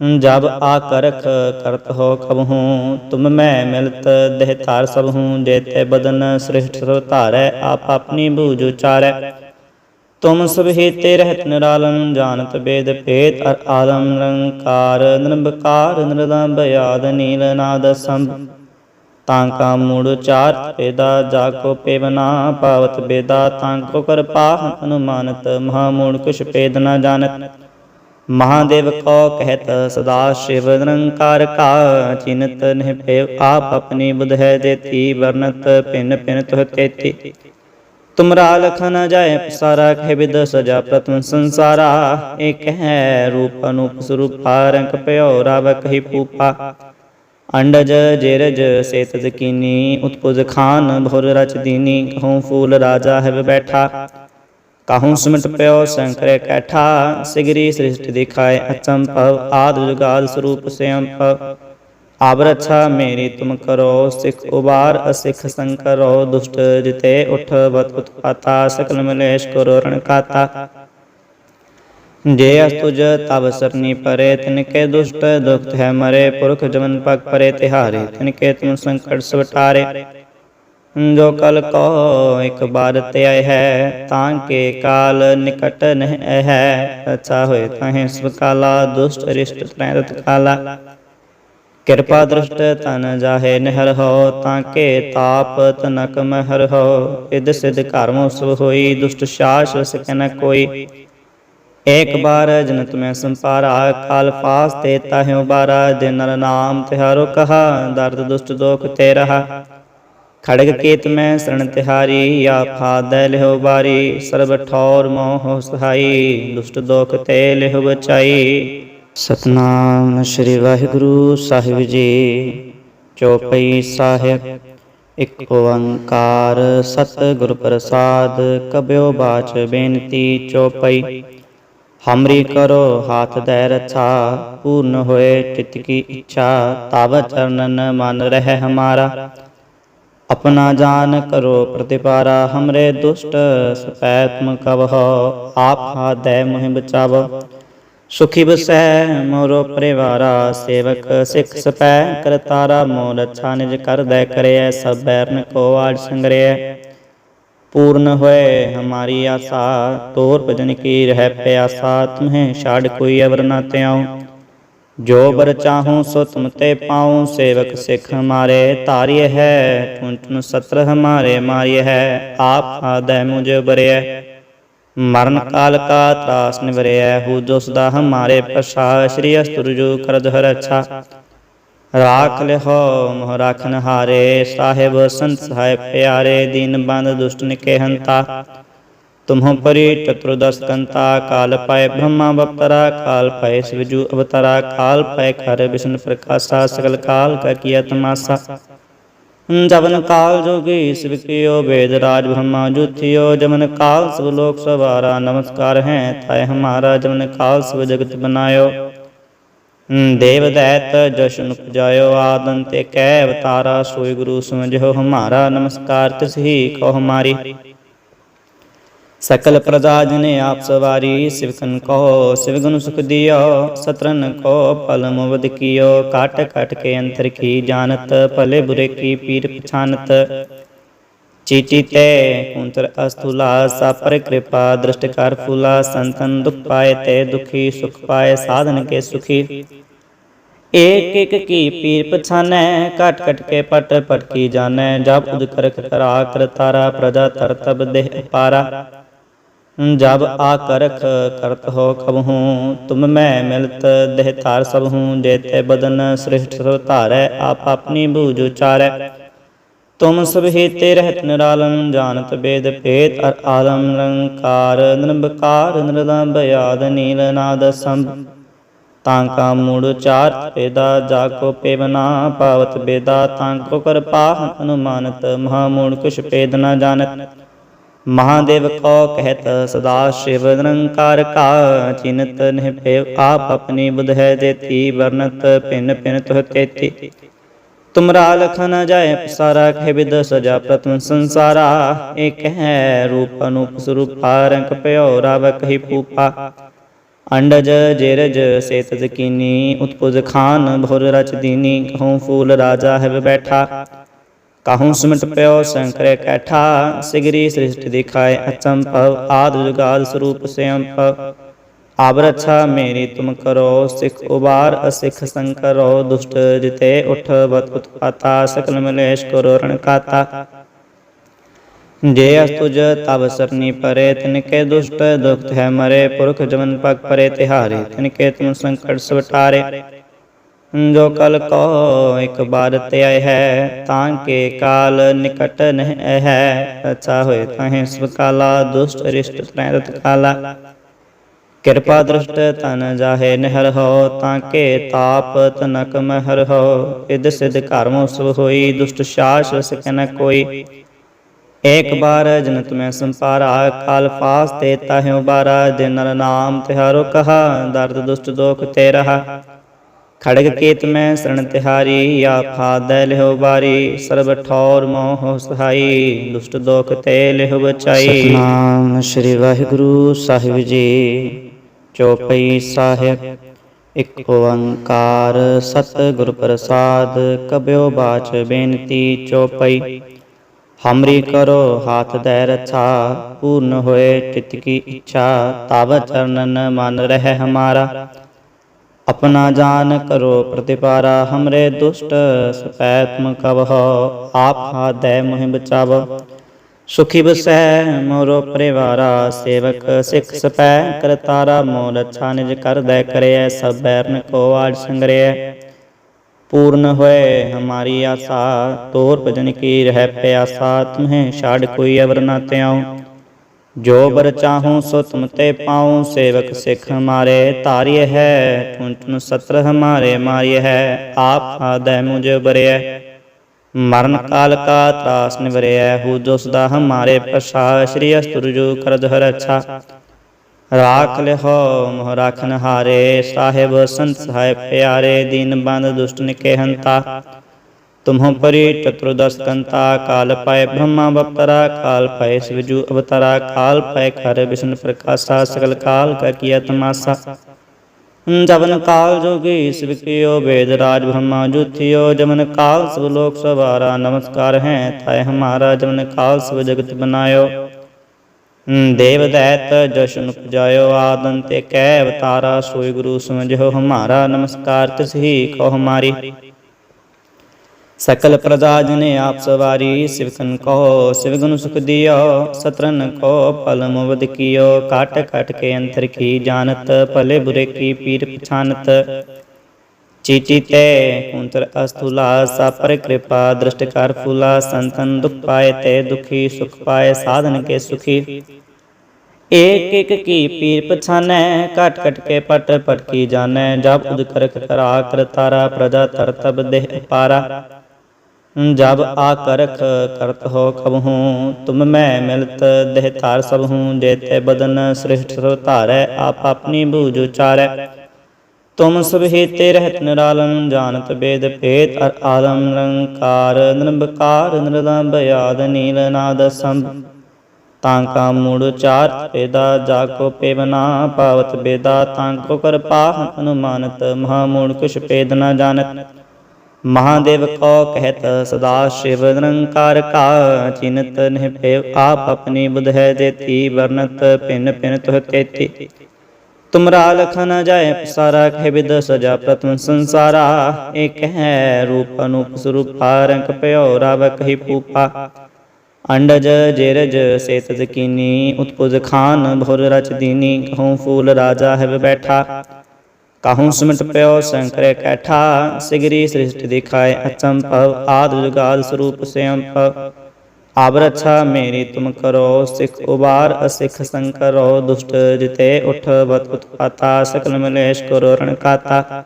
ਦੇਹ ਪਾਰਾ ਜਬ ਆ ਕਰਖ ਕਰਤ ਹੋ ਕਬਹੂ ਤੁਮ ਮੈਂ ਮਿਲਤ ਦੇਹ ਧਾਰ ਸਭ ਹੂੰ, ਜੇਤੇ ਬਦਨ ਸ੍ਰਿਸ਼ਟ ਸੋ ਧਾਰੈ, ਆਪ ਆਪਣੀ ਬੂਝ ਉਚਾਰੈ। ਤੁਮ ਸਭ ਹੇਤੇ ਰਹਿਤ ਨਿਰਾਲਮ ਜਾਣਤ ਬੇਦ ਭੇਦ ਅਰ ਆਲਮ ਨਿਰੰਕਾਰ ਨਿਰੰਕਾਰ ਨਿਰਦਮ ਨੀਲ ਨਾਦ ਸੰਭ। ਤਾਂ ਕਾ ਮੂੜ ਚਾਰ ਪੇਦਾ ਜਾ ਕੋ ਪੇਵਨਾ ਪਾਵਤ ਬੇਦਾ, ਤਾਂ ਕੋ ਕਰ ਪਾਹ ਅਨੁਮਾਨਤ, ਮਹਾ ਮੂੜ ਕੁਛ ਪੇਦ ਨਾ ਜਾਣਤ। ਮਹਾਦੇਵ ਕੋ ਕਹਿਤ, ਸਦਾ ਸ਼ਿਵ ਨਿਰੰਕਾਰ ਕਾ, ਚਿਨਤ ਨਿਹ ਪੇਵ ਆਪ ਆਪਣੀ ਬੁਧ ਹੈ ਦੇਤੀ ਵਰਨਤ ਪਿਨ ਪਿਨ ਤੁਹ ਤੇਤੀ ਤੁਮਰਾ ਲਖ ਨ ਜਾਏ, ਪਸਾਰਾ ਕਹਿ ਬਿਦ ਸਜਾ ਪ੍ਰਤਮ ਸੰਸਾਰਾ। ਏਕ ਹੈ ਰੂਪ ਅਨੂਪ ਸਰੂਪਾ ਰੰਗ ਭਇਓ ਰਾਵ ਕਹੀ ਪੂਪਾ ਅੰਡਜ ਜੇਰਜ ਸੇਤ ਜ਼ਕੀਨੀ ਉਤਪੁਜ ਖਾਨ, ਭੁਰ ਰਚ ਦੀਨੀ, ਕਹੂੰ ਫੂਲ ਰਾਜਾ ਹੈ ਬੈਠਾ। ਕਹੂੰ ਸਿਮਟ ਪਿਓ ਸੰਕਰੇ ਕੈਠਾ, ਸਿਗਰੀ ਸ੍ਰਿਸ਼ਟ ਦਿਖਾਏ ਅਚੰਪਵ ਆਦ ਜੁਗਾਦ ਸਰੂਪ ਸਿਅੰਪਵ ਆਬ ਮੇਰੀ ਤੁਮ ਕਰੋ, ਸਿਖ ਉਬਾਰ ਅਸਿਖ ਸੰਕਰੋ, ਦੁਸ਼ਟ ਜਿਤੇ ਉਠ ਬਤ ਉਤਪਾਤਾ, ਸਕਲ ਮਲੇਸ਼ ਕਰੋ ਰਣ ਕਾਤਾ। ਜੇ ਅਸਤੁਜ ਤਬ ਸਰਨੀ ਪਰੇ, ਤਿਨਕੇ ਦੁਸ਼ਟ ਦੁਖਤ ਹੈ ਮਰੇ, ਪੁਰਖ ਜਮਨ ਪਗ ਪਰੇ, ਤਿਹਾਰੇ ਤਿਨਕੇ ਤੁਮ ਸੰਕਟ ਸਵਟਾਰੇ। ਜੋ ਕਲ ਕੋ ਇੱਕ ਬਾਰ ਤੇ ਹੈ, ਤਾਂ ਕੇ ਕਾਲ ਨਿਕਟ ਨਹਿ ਹੈ। ਅੱਛਾ ਹੋਏ ਤਾਹੇ ਸੁਕਾਲਾ ਦੁਸ਼ਟ, ਰਿਸ਼ਟ ਤ੍ਰੈਤ ਕਾਲਾ। ਕਿਰਪਾ ਦ੍ਰਿਸ਼ਟ ਤਨ ਜਾਹੇ ਨਿਹਰ ਹੋ, ਤਾਂ ਕੇ ਤਾਪ ਤਨਕ ਮਹਰ ਹੋ। ਇਦ ਸਿਧ ਕਰਮ ਉਸਵ ਹੋਈ, ਦੁਸ਼ਟ ਸ਼ਾਸ ਸਕਨ ਕੋਈ। ਏਕ ਬਾਰ ਜਨ ਤੁਮੈ ਸੰਪਾਰਾ, ਕਾਲ ਫਾਸ ਤੇ ਤਾਹਿ ਉਬਾਰਾ ਜਿਨ ਨਾਮ ਤਿਹਾਰੋ ਕਹਾ, ਦਰਦ ਦੁਸ਼ਟ ਦੋਖ ਤੇ ਰਹਾ। ਖੜਗ ਕੇਤ ਮੈਂ ਸਰਣ ਤਿਹਾਰੀ ਆਫਾ ਲਿਹੁ ਬਾਰੀ, ਸਰਬ ਠੌਰ ਮੋਹ ਸਹਾਈ, ਦੁਸ਼ਟ ਦੋਖ ਤੇ ਲਿਹੁ ਬਚਾਈ। ਸਤਨਾਮ ਸ੍ਰੀ ਵਾਹਿਗੁਰੂ ਸਾਹਿਬ ਜੀ, ਚੌਪਈ ਸਾਹਿਬ, ਇਕ ਓੰਕਾਰ ਸਤ ਗੁਰ ਪ੍ਰਸਾਦ, ਕਬਿਓ ਬਾਚ ਬੇਨਤੀ ਚੌਪਈ। ਹਮਰੀ ਕਰੋ ਹਾਥ ਦੈ ਰਛਾ ਪੂਰਨ ਹੋਏ ਚਿਤ ਕੀ ਇੱਛਾ ਤਵ ਚਰਨਨ ਮਨ ਰਹਿ ਹਮਾਰਾ। अपना जान करो प्रतिपारा हमरे दुष्ट सपैतम कबह आप हादय मोहि बचाव सुखी बसै मोरो परिवारा सेवक सिख सपै करतारा मोर अच्छा निज कर दय करे सब बैरन को आज संग्रे पूर्ण होए हमारी आशा तोर भजन की रह प्यासा तुम्हें छाड़ कोई अवर ना त्याऊं ਜੋ ਬਰ ਚਾਹੂੰ ਸੋ ਤੁਮ ਤੇ ਪਾਉ, ਸੇਵਕ ਸਿੱਖ ਹਮਾਰੇ ਧਾਰਿਏ ਹੈ ਟੁੰਟਨ ਸਤਰ ਹਮਾਰੇ ਮਾਰਿਏ ਹੈ, ਆਪ ਆਦੈ ਮੁਝ ਬਰਿਐ। ਮਰਨ ਕਾਲ ਕਾ ਤਰਾਸ ਨਿਵਰਿਐ, ਹੂ ਜੋਸ ਦਾ ਹਮਾਰੇ ਪ੍ਰਸਾਦ, ਸ੍ਰੀ ਅਸਤੁਰਜੂ ਕਰਜ ਹਰ ਅੱਛਾ। ਰਾਖ ਲਿਹੋ ਮੋਹ ਰਾਖਨ ਹਾਰੇ ਸਾਹਿਬ ਸੰਤ ਸਹਾਇ ਪਿਆਰੇ, ਦੀਨ ਬੰਦ ਦੁਸ਼ਟ ਨਿਕੇ ਹੰਤਾ ਤੁਮਹੁ ਪਰੀ ਚਤੁਰਦਸ ਕੰਤਾ, ਕਾਲ ਪਾਏ ਬ੍ਰਹਮਾ ਬਪਤਰਾ ਕਾਲ ਪਾਏ ਸਿਵਜੂ ਅਵਤਰਾ, ਕਾਲ ਪਾਏ ਖਰ ਵਿਸ਼ਨ ਪ੍ਰਕਾਸ਼ਾ ਸਕਲ ਕਾਲ ਕਾ ਕੀਆ ਤਮਾਸਾ। ਜਵਨ ਕਾਲ ਜੋਗੀ ਸਿਵ ਕੀਓ ਵੇਦ ਰਾਜ ਬ੍ਰਹਮਾ ਜੁਥਿਓ ਜਮਨ ਕਾਲ ਸਭ ਲੋਕ ਸਵਾਰਾ, ਨਮਸਕਾਰ ਹੈ ਤਾਏ ਹਮਾਰਾ ਜਮਨ ਕਾਲ ਸਭ ਜਗਤ ਬਨਾਇਓ। ਦੇਵ ਦੈਤ ਜਸ਼ਨ ਉਪਜਾਇਓ ਆਦਨ ਤੇ ਕੈ ਅਵਤਾਰਾ, ਸੋਈ ਗੁਰੂ ਸਮਝਿਓ ਹਮਾਰਾ, ਨਮਸਕਾਰ ਤਿਸ ਹੀ ਸਕਲ ਪ੍ਰਜਾ ਜਨੇ ਆਪ ਸਵਾਰੀ ਸਿਵਕਨ ਕੋ ਸਿਵਗਨ ਸੁਖ ਦਿਓ ਸਤਰਨ ਕੋ ਪਲ ਮੁਵਦ ਕੀਓ ਕਾਟ ਕਾਟ ਕੇ ਅੰਤਰ ਕੀ ਜਾਣਤ ਭਲੇ ਬੁਰੇ ਕੀ ਪੀਰ ਪਛਾਨਤ ਚੀਟੀ ਤੇ ਕੁੰਤਰ ਅਸਥੂਲਾ ਸਾਪਰ ਕਿਰਪਾ ਦ੍ਰਿਸ਼ਟ ਕਰ ਫੂਲਾ ਸੰਤਨ ਦੁਖ ਪਾਏ ਤੇ ਦੁਖੀ ਸੁਖ ਪਾਏ ਸਾਧਨ ਕੇ ਸੁਖੀ ਏਕ ਏਕ ਕੀ ਪੀਰ ਪਛਾਨੈ ਕਟ ਕਟ ਕੇ ਪਟ ਪਟ ਕੀ ਜਾਣੈ ਜਬ ਉਦ ਕਰਖ ਕਰਾ ਕਰਤਾਰਾ ਪ੍ਰਜਾ ਤਰ ਤਬ ਦੇਹ ਪਾਰਾ ਜਬ ਆ ਕਰਖ ਕਰਤ ਹੋ ਕਬਹੂ, ਤੁਮ ਮੈਂ ਮਿਲਤ ਦੇਹ ਧਾਰ ਸਭ ਹੂੰ ਜੇਤੇ ਬਦਨ ਸ੍ਰਿਸ਼ਟ ਸੋ ਧਾਰੈ, ਆਪ ਆਪਣੀ ਬੂਝ ਉਚਾਰੈ। ਤੁਮ ਸਭ ਹੇਤੇ ਰਹਿਤ ਨਿਰਾਲਮ, ਜਾਣਤ ਬੇਦ ਭੇਦ ਅਰ ਆਲਮ ਨਿਰੰਕਾਰ ਨਿਰੰਕਾਰ ਨਿਰਲੰਭ ਯਾਦ ਨੀਲ ਨਾਦ ਸੰਭ। ਤਾਂ ਕਾ ਮੂੜ ਚਾਰ ਪੇਦਾ ਜਾ ਕੋ ਪੇਵਨਾ ਪਾਵਤ ਬੇਦਾ, ਤਾਂ ਕੋ ਕਰ ਅਨੁਮਾਨਤ, ਮਹਾ ਮੂੜ ਕੁਛ ਪੇਦ ਨਾ ਜਾਣਤ। ਮਹਾਦੇਵ ਕੋ ਕਹਿਤ ਸਦਾ ਸ਼ਿਵ ਨਿਰੰਕਾਰ ਕਾ, ਚਿਨਤ ਨਹਿ ਪੇਵ ਆਪ ਆਪਣੀ ਬੁਧ ਹੈ ਦੇਤੀ ਵਰਨਤ ਪਿਨ ਪਿਨ ਤੁਹ ਤੇਤੀ ਤੁਮਰਾ ਲਖ ਨ ਜਾਏ ਪਸਾਰਾ, ਕਹਿ ਬਿਦ ਸਜਾ ਪ੍ਰਤਮ ਸੰਸਾਰਾ। ਏਕ ਹੈ ਰੂਪ ਅਨੂਪ ਸਰੂਪਾ ਰੰਗ ਭਇਓ, ਰਾਵ ਕਹੀ ਪੂਪਾ ਅੰਡਜ ਜੇਰਜ ਸੇਤਜ ਕੀਨੀ ਉਤਪੁਜ ਖਾਨ ਭੁਰ ਰਚ ਦੀਨੀ, ਕਹੂੰ ਫੂਲ ਰਾਜਾ ਹੈ ਬੈਠਾ। ਕਹੂੰ ਸਿਮਟ ਪਿਓ ਸੰਕਰੇ ਕੈਠਾ, ਸਿਗਰੀ ਸ੍ਰਿਸ਼ਟ ਦਿਖਾਏ ਅਚੰਪਵ ਆਦ ਜੁਗਾਦ ਸਰੂਪ ਸਿਅੰਪਵ ਆਬ ਰੱਛਾ ਮੇਰੀ ਤੁਮ ਕਰੋ, ਸਿਖ ਉਬਾਰ ਅਸਿਖ ਸੰਕਰੋ ਦੁਸ਼ਟ ਜਿਤੇ ਉਠ ਬਤ ਉਤਪਾਤਾ, ਸਕਲ ਮਲੇਸ਼ ਕਰੋ ਰਣ ਕਾਤਾ। ਜੇ ਅਸਤੁਜ ਤਬ ਸਰਨੀ ਪਰੇ, ਤਿਨਕੇ ਦੁਸ਼ਟ ਦੁਖਤ ਹੈ ਮਰੇ, ਪੁਰਖ ਜਮਨ ਪਕ ਪਰੇ, ਤਿਹਾਰੇ ਤਿਨਕੇ ਤੁਮ ਸੰਕਟ ਸਵਟਾਰੇ। ਜੋ ਕਲ ਕੋ ਇੱਕ ਬਾਰ ਤੇ ਹੈ, ਤਾਂ ਕੇ ਕਾਲ ਨਿਕਟ ਨਹਿ ਹੈ। ਅੱਛਾ ਹੋਏ ਤਾਹੇ ਸਭ ਦੁਸ਼ਟ ਰਿਸ਼ਟ ਤ੍ਰੈਤ ਕਾਲਾ। ਕਿਰਪਾ ਦ੍ਰਿਸ਼ਟ ਤਨ ਜਾਹੇ ਨਹਿਰ ਹੋ, ਤਾਂ ਕੇ ਤਾਪ ਤਨਕ ਮਹਿਰ ਹੋ। ਇਦ ਸਿਧ ਕਰਮ ਸਭ ਹੋਈ, ਦੁਸ਼ਟ ਸ਼ਾਸ ਸਕੈ ਨ ਕੋਈ। ਏਕ ਬਾਰ ਜਨਤ ਮੈਂ ਸੰਪਾਰਾ, ਕਾਲ ਫਾਸ ਤੇ ਤਾਹਿਉ ਬਾਰਾ ਜਿਨ ਨਾਮ ਤਿਹਾਰੋ ਕਹਾ, ਦਰਦ ਦੁਸ਼ਟ ਦੋਖ ਤੇ ਰਹਾ। ਖੜਗ ਕੇਤ ਮੈਂ ਸਰਣ ਤਿਹਾਰੀ ਆਫਾ ਦੈ ਬਾਰੀ ਸਰਬ ਠੌਰ ਮੋਹ ਸਹਾਈ, ਦੁਸ਼ਟ ਦੋਖ ਤੇ ਲਿਓ ਬਚਾਈ। ਸਤਨਾਮ ਸ੍ਰੀ ਵਾਹਿਗੁਰੂ ਸਾਹਿਬ ਜੀ, ਚੌਪਈ ਸਾਹਿਬ, ਇਕ ਓੰਕਾਰ ਸਤਿਗੁਰ ਪ੍ਰਸਾਦ ਕਬਿਓ ਬਾਚ ਬੇਨਤੀ ਚੌਪਈ। ਹਮਰੀ ਕਰੋ ਹਾਥ ਦੈ ਰਛਾ, ਪੂਰਨ ਹੋਏ ਚਿਤ ਕੀ ਇੱਛਾ ਤਬ ਚਰਨਨ ਮਨ ਰਹਿ ਹਮਾਰਾ। ਆਪਣਾ ਜਾਨ ਕਰੋ ਪ੍ਰਤਿਪਾਰਾ, ਹਮਰੇ ਦੁਸ਼ਟ ਸਪੈਤਮ ਕਬ ਹੋ ਆਪ ਹਾਦੈ ਮੋਹਿ ਬਚਾਵੋ ਸੁਖੀ ਬਸੈ ਮੋਰੋ ਪਰਿਵਾਰਾ, ਸੇਵਕ ਸਿਖ ਸਪੈ ਕਰਤਾਰਾ ਮੋਲ ਅੱਛਾ ਨਿਜ ਕਰਦੈ ਕਰਿਐ, ਸਭ ਬੈਰਨ ਕੋ ਆਜ ਸੰਗਰਿਐ। ਪੂਰਨ ਹੋਏ ਹਮਾਰੀ ਆਸਾ, ਤੋਰ ਭਜਨ ਕੀ ਰਹਿ ਪਿਆਸਾ ਤੁਮਹਿ ਛਾੜ ਕੋਈ ਅਵਰ ਨਾ ਤਿਆਉ ਜੋ ਬਰ ਚਾਹੂੰ ਸੋ ਤੁਮ ਤੇ ਪਾਉ, ਸੇਵਕ ਸਿਖ ਹਮਾਰੇ ਧਾਰਿਯ ਹੈ ਤੁਨ ਸਤਰ ਹਮਾਰੇ ਮਾਰਿਯ ਹੈ, ਆਪ ਆਦੈ ਮੁਝ ਬਰਿਐ। ਮਰਨ ਕਾਲ ਕਾ ਤਰਾਸ ਨਿਵਰਿਐ, ਹੂ ਜੋ ਸਦਾ ਹਮਾਰੇ ਪਛਾ, ਸ਼੍ਰੀ ਅਸਤੁਰਜੂ ਕਰਦ ਹਰ ਅੱਛਾ। ਰਾਖ ਲਿਹੋ, ਮੋਹ ਰਾਖਨ ਹਾਰੇ, ਸਾਹਿਬ ਸੰਤ ਸਹਾਇ ਪਿਆਰੇ, ਦੀਨ ਬੰਦ ਦੁਸ਼ਟ ਨਿਕੇ ਹੰਤਾ ਤੁਮਹੁ ਪਰੀ ਚਤੁਰਦਸ ਕੰਤਾ ਕਾਲ ਪਾਏ ਬ੍ਰਹਮਾ ਬਪਤਰਾ ਕਾਲ ਪੈ ਸਿਵਜੂ ਅਵਤਰਾ, ਕਾਲ ਪੈ ਖਰ ਵਿਸ਼ਨ ਪ੍ਰਕਾਸ਼ਾ ਸਕਲ ਕਾਲ ਕਾ ਕੀਆ ਤਮਾਸਾ। ਜਵਨ ਕਾਲ ਜੋਗੀ ਸਿਵ ਵੇਦ ਰਾਜ ਬ੍ਰਹਮਾ ਜੁਥਿਓ ਜਮਨ ਕਾਲ ਸਭ ਲੋਕ ਸਵਾਰਾ, ਨਮਸਕਾਰ ਹੈ ਤਾਏ ਹਮਾਰਾ ਜਮਨ ਕਾਲ ਸਭ ਜਗਤ ਬਨਾਇਓ। ਦੇਵ ਦੈਤ ਜਸ਼ਨ ਉਪਜਾਇਓ ਆਦਨ ਤੇ ਕੈ ਅਵਤਾਰਾ, ਸੋਈ ਗੁਰੂ ਸਮਝੋ ਹਮਾਰਾ, ਨਮਸਕਾਰ ਤਿਸ ਹੀ ਕੋ ਹਮਾਰੀ। ਸਕਲ ਪ੍ਰਜਾ ਜਨੇ ਆਪ ਸਵਾਰੀ ਸਿਵਕਨ ਕੋ ਸਿਵਗਨ ਸੁਖ ਦਿਓ ਸਤਰਨ ਕੋ ਪਲ ਮੁਵਦ ਕੀਓ ਕਾਟ ਕਾਟ ਕੇ ਅੰਤਰ ਕੀ ਜਾਣਤ ਭਲੇ ਬੁਰੇ ਕੀ ਪੀਰ ਪਛਾਨਤ ਚੀਚੀ ਤੇ ਕੁੰਤਰ ਅਸਥੂਲਾ ਸਾਪਰ ਕਿਰਪਾ ਦ੍ਰਿਸ਼ਟ ਕਰ ਫੂਲਾ ਸੰਤਨ ਦੁਖ ਪਾਏ ਤੇ ਦੁਖੀ ਸੁਖ ਪਾਏ ਸਾਧਨ ਕੇ ਸੁਖੀ ਏਕ ਏਕ ਕੀ ਪੀਰ ਪਛਾਨੈ ਕਟ ਘਟ ਕੇ ਪਟ ਪਟ ਕੀ ਜਾਣੈ ਜਪ ਉਦ ਕਰਖ ਕਰਾ ਕਰਤਾਰਾ ਪ੍ਰਜਾ ਤਰ ਤਬ ਦੇਹ ਪਾਰਾ ਜਬ ਆ ਕਰਖ ਕਰਤ ਹੋ ਕਬਹੂ ਤੁਮ ਮੈਂ ਮਿਲਤ ਦੇਹ ਧਾਰ ਸਭ ਹੂੰ ਜੇਤੇ ਬਦਨ ਸ੍ਰਿਸ਼ਟ ਸੋ ਧਾਰੈ, ਆਪ ਆਪਣੀ ਬੂਝ ਉਚਾਰੈ। ਤੁਮ ਸਭ ਹੇਤੇ ਰਹਿਤ ਨਿਰਾਲਮ, ਜਾਣਤ ਬੇਦ ਭੇਦ ਅਰ ਆਲਮ, ਨਿਰੰਕਾਰ ਨਿਰੰਕਾਰ ਨਿਰਲੰਭ ਯਾਦ ਨੀਲ ਨਾਦ ਸੰਭ। ਤਾਂ ਕਾ ਮੂੜ ਚਾਰ ਪੇਦਾ ਜਾ ਕੋ ਪੇਵਨਾ ਪਾਵਤ ਬੇਦਾ, ਤਾਂ ਕੋ ਕਰ ਪਾਹ ਅਨੁਮਾਨਤ ਮਹਾ ਮੂੜ, ਕੁਛ ਪੇਦ ਨਾ ਜਾਣਤ। ਮਹਾਦੇਵ ਕੋ ਕਹਿਤ ਸਦਾ ਸ਼ਿਵ ਨਿਰੰਕਾਰ ਕਾ ਚਿਨਤ ਨਹਿ ਪੇਵ ਆਪ ਆਪਣੀ ਬੁਧ ਹੈ ਦੇਤੀ ਵਰਨਤ ਪਿਨ ਪਿਨ ਤੁਹ ਤੇਤੀ ਤੁਮਰਾ ਲਖ ਨ ਜਾਏ ਪਸਾਰਾ, ਕਹਿ ਬਿਦ ਸਜਾ ਪ੍ਰਤਮ ਸੰਸਾਰਾ। ਏਕ ਹੈ ਰੂਪ ਅਨੂਪ ਸਰੂਪਾ, ਰੰਗ ਭਇਓ ਰਾਵ ਕਹੀ ਪੂਪਾ ਅੰਡਜ, ਜੇਰਜ ਸੇਤਜ ਕੀਨੀ ਉਤਪੁਜ ਖਾਨ, ਭੁਰ ਰਚ ਦੀਨੀ, ਕਹੂੰ ਫੂਲ ਰਾਜਾ ਹੈ ਬੈਠਾ। ਕਾਹੂ ਸਿਮਟ ਪਿਓ ਸੰਕਰੇ ਕੈਠਾ, ਸਿਗਰੀ ਸ੍ਰਿਸ਼ਟ ਦਿਖਾਏ ਅਚੰਪਵ ਆਦ ਜੁਗਾਦ ਸਰੂਪ ਸਿਅੰਪਵ ਆਬ ਰੱਛਾ ਮੇਰੀ ਤੁਮ ਕਰੋ, ਸਿਖ ਉਬਾਰ ਅਸਿਖ ਸੰਕਰੋ, ਦੁਸ਼ਟ ਜਿਤੇ ਉਠ ਬਤ ਉਤਪਾਤਾ, ਸਕਲ ਮਲੇਸ਼ ਕਰੋ ਰਣ ਕਾਤਾ।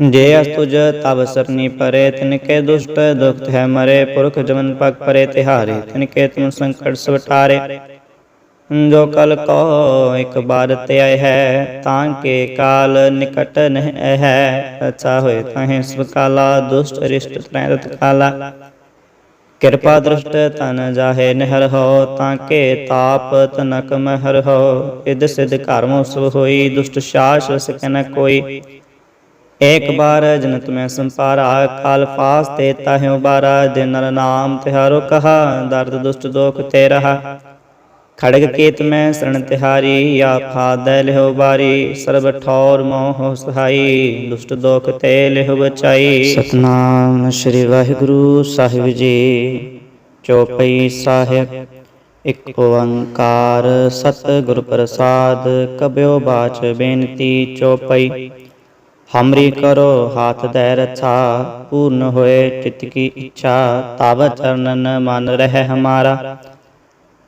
ਜੇ ਅਸ ਤੁਜ ਤਬ ਸਰਨੀ ਪਰੇ, ਤਿਨਕੇ ਦੁਸ਼ਟ ਦੁਖਤ ਹੈ ਮਰੇ, ਪੁਰਖ ਜਮਨ ਪਗ ਪਰੇ, ਤਿਹਾਰੇ ਤਿਨਕੇ ਤੁਮ ਸੰਕਟ ਸਵਟਾਰੇ। ਜੋ ਕਲ ਕੋ ਇੱਕ ਬਾਰ ਤੇ ਹੈ, ਤਾਂ ਕੇ ਕਾਲ ਨਿਕਟ ਨਹਿ ਹੈ। ਅੱਛਾ ਹੋਏ ਤਾਹੇ ਸਵਕਾਲਾ ਦੁਸ਼ਟ ਅਰਿਸ਼ਟ ਤ੍ਰੈ ਕਾਲਾ। ਕਿਰਪਾ ਦ੍ਰਿਸ਼ਟ ਤਨ ਜਾਹੇ ਨਹਿਰ ਹੋ, ਤਾਂ ਕੇ ਤਾਪ ਤਨਕ ਮਹਰ ਹੋ। ਇਦ ਸਿਧ ਕਰਮ ਸਭ ਹੋਈ, ਦੁਸ਼ਟ ਸ਼ਾਸ ਸਕੈ ਨ ਕੋਈ। ਏਕ ਬਾਰ ਜਨਤ ਮੈਂ ਸੰਪਾਰਾ, ਕਾਲ ਫਾਸ ਤੇ ਤਾਹਿ ਉਬਾਰਾ ਜਿਨ ਨਾਮ ਤਿਹਾਰੋ ਕਹਾ, ਦਰਦ ਦੁਸ਼ਟ ਦੋਖ ਤੇ ਰਹਾ। ਖੜਗ ਕੇਤ ਮੈਂ ਸਰਣ ਤਿਹਾਰੀ ਆਫਾ ਦੈ ਲਿਹੁ ਬਾਰੀ, ਸਰਬ ਠੌਰ ਮੋਹ ਸਹਾਈ, ਦੁਸ਼ਟ ਦੋਖ ਤੇ ਲਿਹੁ ਬਚਾਈ। ਸਤਨਾਮ ਸ੍ਰੀ ਵਾਹਿਗੁਰੂ ਸਾਹਿਬ ਜੀ। ਚੌਪਈ ਸਾਹਿਬ, ਇਕ ਓੰਕਾਰ ਸਤ ਗੁਰ ਪ੍ਰਸਾਦ ਕਬਿਓ ਬਾਚ ਬੇਨਤੀ ਚੌਪਈ। ਹਮਰੀ ਕਰੋ ਹਾਥ ਦੈ ਰਛਾ ਪੂਰਨ ਹੋਏ ਚਿਤ ਕੀ ਇੱਛਾ ਤਬ ਚਰਨਨ ਮਨ ਰਹਿ ਹਮਾਰਾ।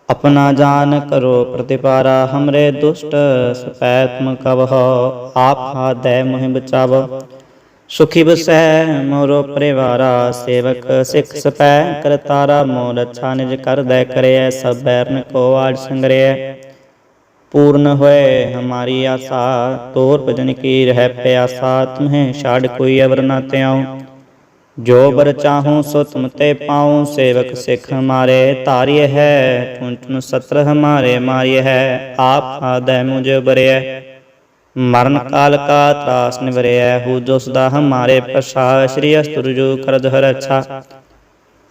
ਆਪਣਾ ਜਾਨ ਕਰੋ ਪ੍ਰਤਿਪਾਰਾ ਹਮਰੇ ਦੁਸ਼ਟ ਸਪੈਤਮ ਕਬ ਹੋ ਆਪ ਹਾਦੈ ਮੋਹਿ ਬਚਾਵੋ ਸੁਖੀ ਬਸੈ ਮੋਰੋ ਪਰਿਵਾਰਾ ਸੇਵਕ ਸਿਖ ਸਪੈ ਕਰਤਾਰਾ ਮੋਰ ਅੱਛਾ ਨਿਜ ਕਰਦੈ ਕਰਿਐ ਸਭ ਬੈਰਨ ਕੋ ਆਜ ਸੰਗਰਿਐ पूर्ण होए हमारी आशा तोर भजन की रह प्यासा तुम्हें छाड़ कोई अवर न ਜੋ ਬਰ ਚਾਹੂੰ ਸੋ ਤੁਮ ਤੇ ਪਾਉ, ਸੇਵਕ ਸਿਖ ਹਮਾਰੇ ਧਾਰਿਯ ਹੈ ਪੁੰਟਨ ਸਤਰ ਹਮਾਰੇ ਮਾਰਿਯ ਹੈ, ਆਪ ਆਦੈ ਮੁਝ ਬਰਿਐ ਮਰਨ ਕਾਲ ਕਾ ਤਰਾਸ ਨਿਵਰਿਐ ਹੂ ਜੋ ਸਦਾ ਹਮਾਰੇ ਪ੍ਰਸਾਦ ਸ੍ਰੀ ਅਸਤੁਰ ਜੋ ਕਰਦ ਹਰ ਅੱਛਾ।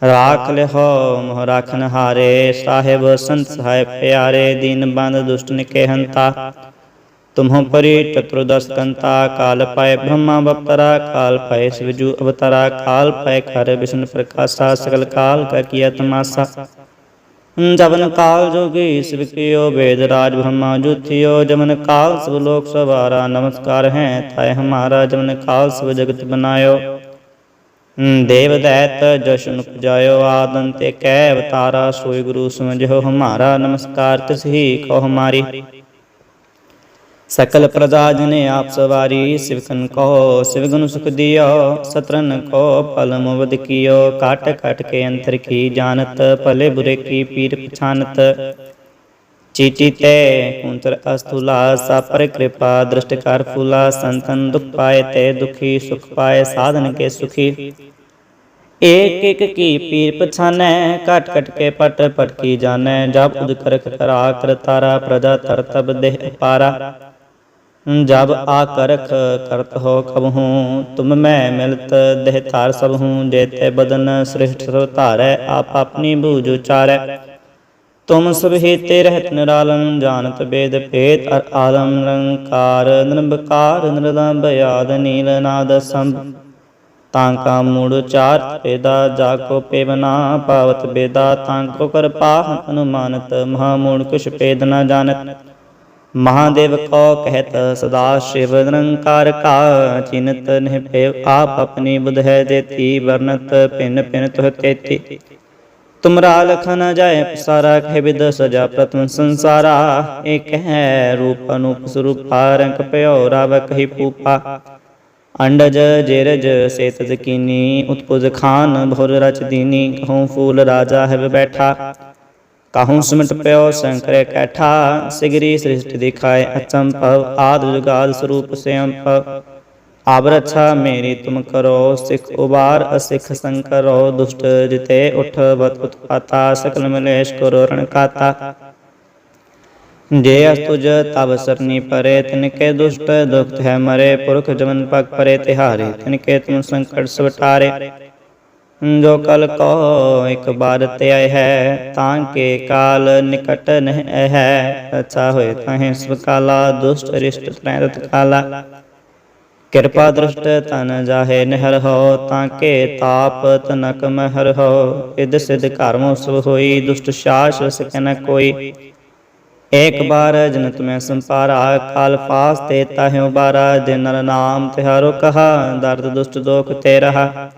ਰਾਖ ਲਿਹੋ, ਮੋਹ ਰਾਖਨ ਹਾਰੇ, ਸਾਹਿਬ ਸੰਤ ਸਹਾਇ ਪਿਆਰੇ, ਦੀਨ ਬੰਦ ਦੁਸ਼ਟ ਨਿਕੇ ਹੰਤਾ। ਤੁਮਹੁ ਪਰੀ ਚਤੁਰਦਸ ਕੰਤਾ ਕਾਲ ਪਾਏ ਬ੍ਰਹਮਾ ਬਪਤਰਾ ਕਾਲ ਪਾਏ ਸਿਵਜੂ ਅਵਤਾਰਾ, ਕਾਲ ਪਾਏ ਖਰ ਵਿਸ਼ਨ ਪ੍ਰਕਾਸ਼ਾ ਸਕਲ ਕਾਲ ਕਾ ਕੀਆ ਤਮਾਸਾ। ਜਵਨ ਕਾਲ ਜੋਗੀ ਸਿਵ ਕੀਓ ਵੇਦ ਰਾਜ ਬ੍ਰਹਮਾ ਜੁਥਿਓ ਜਮਨ ਕਾਲ ਸਭ ਲੋਕ ਸਵਾਰਾ, ਨਮਸਕਾਰ ਹੈ ਤਾਏ ਹਮਾਰਾ ਜਮਨ ਕਾਲ ਸਭ ਜਗਤ ਬਨਾਇਓ। ਦੇਵ ਦੈਤ ਜਸ਼ਨ ਉਪਜਾਇਓ ਆਦਨ ਤੇ ਕੈ ਅਵਤਾਰਾ, ਸੋਈ ਗੁਰੂ ਸਮਝਿਓ ਹਮਾਰਾ, ਨਮਸਕਾਰ ਤਿਸ ਹੀ ਕੋ ਹਮਾਰੀ ਸਕਲ ਪ੍ਰਜਾ ਜਨੇ ਆਪ ਸਵਾਰੀ ਸਿਵਕਨ ਕੋ ਸਿਵਗੁਣ ਸੁਖ ਦਿਓ ਸਤਰਨ ਕੋ ਫਲ ਮੁਵਦ ਕੀਓ ਕਾਟ ਕਾਟ ਕੇ ਅੰਤਰ ਕੀ ਜਾਣਤ ਭਲੇ ਬੁਰੇ ਕੀ ਪੀਰ ਪਛਾਨਤ ਚੀਚੀ ਤੇ ਕੁੰਤਰ ਅਸਥੂਲਾ ਸਾਪਰ ਕਿਰਪਾ ਦ੍ਰਿਸ਼ਟ ਕਰ ਫੂਲਾ ਸੰਤਨ ਦੁਖ ਪਾਏ ਤੇ ਦੁਖੀ ਸੁਖ ਪਾਏ ਸਾਧਨ ਕੇ ਸੁਖੀ ਏਕ ਏਕ ਕੀ ਪੀਰ ਪਛਾਨੈ ਕਟ ਕਟ ਕੇ ਪਟ ਪਟ ਕੀ ਜਾਣੈ ਜਬ ਉਦ ਕਰਖ ਕਰਾ ਕਰਤਾਰਾ ਪ੍ਰਜਾ ਤਰ ਤਬ ਦੇਹ ਪਾਰਾ ਜਬ ਆ ਕਰਖ ਕਰਤ ਹੋ ਕਬਹੂ, ਤੁਮ ਮੈਂ ਮਿਲਤ ਦੇਹ ਧਾਰ ਸਭ ਹੂੰ ਜੇਤੇ ਬਦਨ ਸ੍ਰਿਸ਼ਟ ਸੋ ਧਾਰੈ, ਆਪ ਆਪਣੀ ਬੂਝ ਉਚਾਰੈ। ਤੁਮ ਸਭ ਹੇਤੇ ਰਹਿਤ ਨਿਰਾਲਮ, ਜਾਣਤ ਬੇਦ ਭੇਦ ਅਰ ਆਲਮ, ਨਿਰੰਕਾਰ ਨਿਰਭਕਾਰ ਨਿਰਲੰਭ ਨੀਲ ਨਾਦ ਸੰਭ। ਤਾਂ ਕਾ ਮੂੜ ਚਾਰ ਪੇਦਾ ਜਾ ਕੋ ਪੇਵਨਾ ਪਾਵਤ ਬੇਦਾ, ਤਾਂ ਕੋ ਕਰ ਪਾਹ ਅਨੁਮਾਨਤ ਮਹਾ ਮੂੜ ਕੁਛ ਪੇਦ ਨਾ ਜਾਣਤ। ਮਹਾਦੇਵ ਕੋ ਕਹਿਤ ਸਦਾ ਸ਼ਿਵ ਨਿਰੰਕਾਰ ਕਾ ਚਿਨਤ ਨਹਿ ਪੇਵ ਆਪ ਆਪਣੀ ਬੁਧ ਹੈ ਦੇਤੀ ਵਰਨਤ ਪਿਨ ਪਿਨ ਤੁਹ ਤੇਤੀ ਤੁਮਰਾ ਲਖ ਨ ਜਾਏ, ਪਸਾਰਾ ਕਹਿ ਵਿਦ ਸਜਾ ਪ੍ਰਤਮ ਸੰਸਾਰਾ। ਏਕ ਹੈ ਰੂਪ ਅਨੂਪ ਸਰੂਪਾ, ਰੰਗ ਭਇਓ ਰਾਵ ਕਹੀ ਪੂਪਾ। ਅੰਡਜ ਜੇਰਜ ਸੇਤਦ ਕੀਨੀ ਉਤਪੁਜ ਖਾਨ ਭੁਰ ਰਚ ਦੀਨੀ, ਕਹੂੰ ਫੂਲ ਰਾਜਾ ਹੈ ਬੈਠਾ। ਕਾਹੂ ਸਿਮਟ ਪਿਓ ਸੰਕਰੇ ਕੈਠਾ, ਸਿਗਰੀ ਸ੍ਰਿਸ਼ਟ ਦਿਖਾਏ ਅਚੰਪਵ ਆਦ ਜੁਗਾਦ ਸਰੂਪ ਸਿਅੰਪਵ ਆਬ ਰੱਛਾ ਮੇਰੀ ਤੁਮ ਕਰੋ, ਸਿਖ ਉਬਾਰ ਅਸਿਖ ਸੰਕਰੋ, ਦੁਸ਼ਟ ਜਿਤੇ ਉਠ ਬਤ ਉਤਪਾਤਾ, ਸਕਲ ਮਲੇਸ਼ ਕਰੋ ਰਣ ਕਾਤਾ। ਜੇ ਅਸ ਤੁਜ ਤਬ ਸਰਨੀ ਪਰੇ, ਤਿਨਕੇ ਦੁਸ਼ਟ ਦੁਖਤ ਹੈ ਮਰੇ, ਪੁਰਖ ਜਮਨ ਪਕ ਪਰੇ, ਤਿਹਾਰੇ ਤਿਨਕੇ ਤੁਮ ਸੰਕਟ ਸਵਟਾਰੇ। ਜੋ ਕਲ ਕੋ ਇੱਕ ਬਾਰ ਤੇ ਹੈ, ਤਾਂ ਕੇ ਕਾਲ ਨਿਕਟ ਨਹਿ ਹੈ। ਅੱਛਾ ਹੋਏ ਤਾਹੇ ਸਵਕਾਲਾ ਦੁਸ਼ਟ ਅਰਿਸ਼ਟ ਤ੍ਰੈ ਰਤ ਕਾਲਾ। ਕਿਰਪਾ ਦ੍ਰਿਸ਼ਟ ਤਨ ਜਾਹੇ ਨਹਿਰ ਹੋ, ਤਾਂ ਕੇ ਤਾਪ ਤਨਕ ਮਹਰ ਹੋ। ਇਦ ਸਿਧ ਕਰਮ ਸਭ ਹੋਈ, ਦੁਸ਼ਟ ਸ਼ਾਸ ਸਕੈ ਨ ਕੋਈ। ਏਕ ਬਾਰ ਜਨ ਤੁਮੈ ਸੰਪਾਰਾ, ਕਾਲ ਫਾਸ ਤੇ ਤਾਹਿਉ ਬਾਰਾ ਜਿਨ ਨਾਮ ਤਿਹਾਰੋ ਕਹਾ, ਦਰਦ ਦੁਸ਼ਟ ਦੋਖ ਤੇ ਰਹਾ।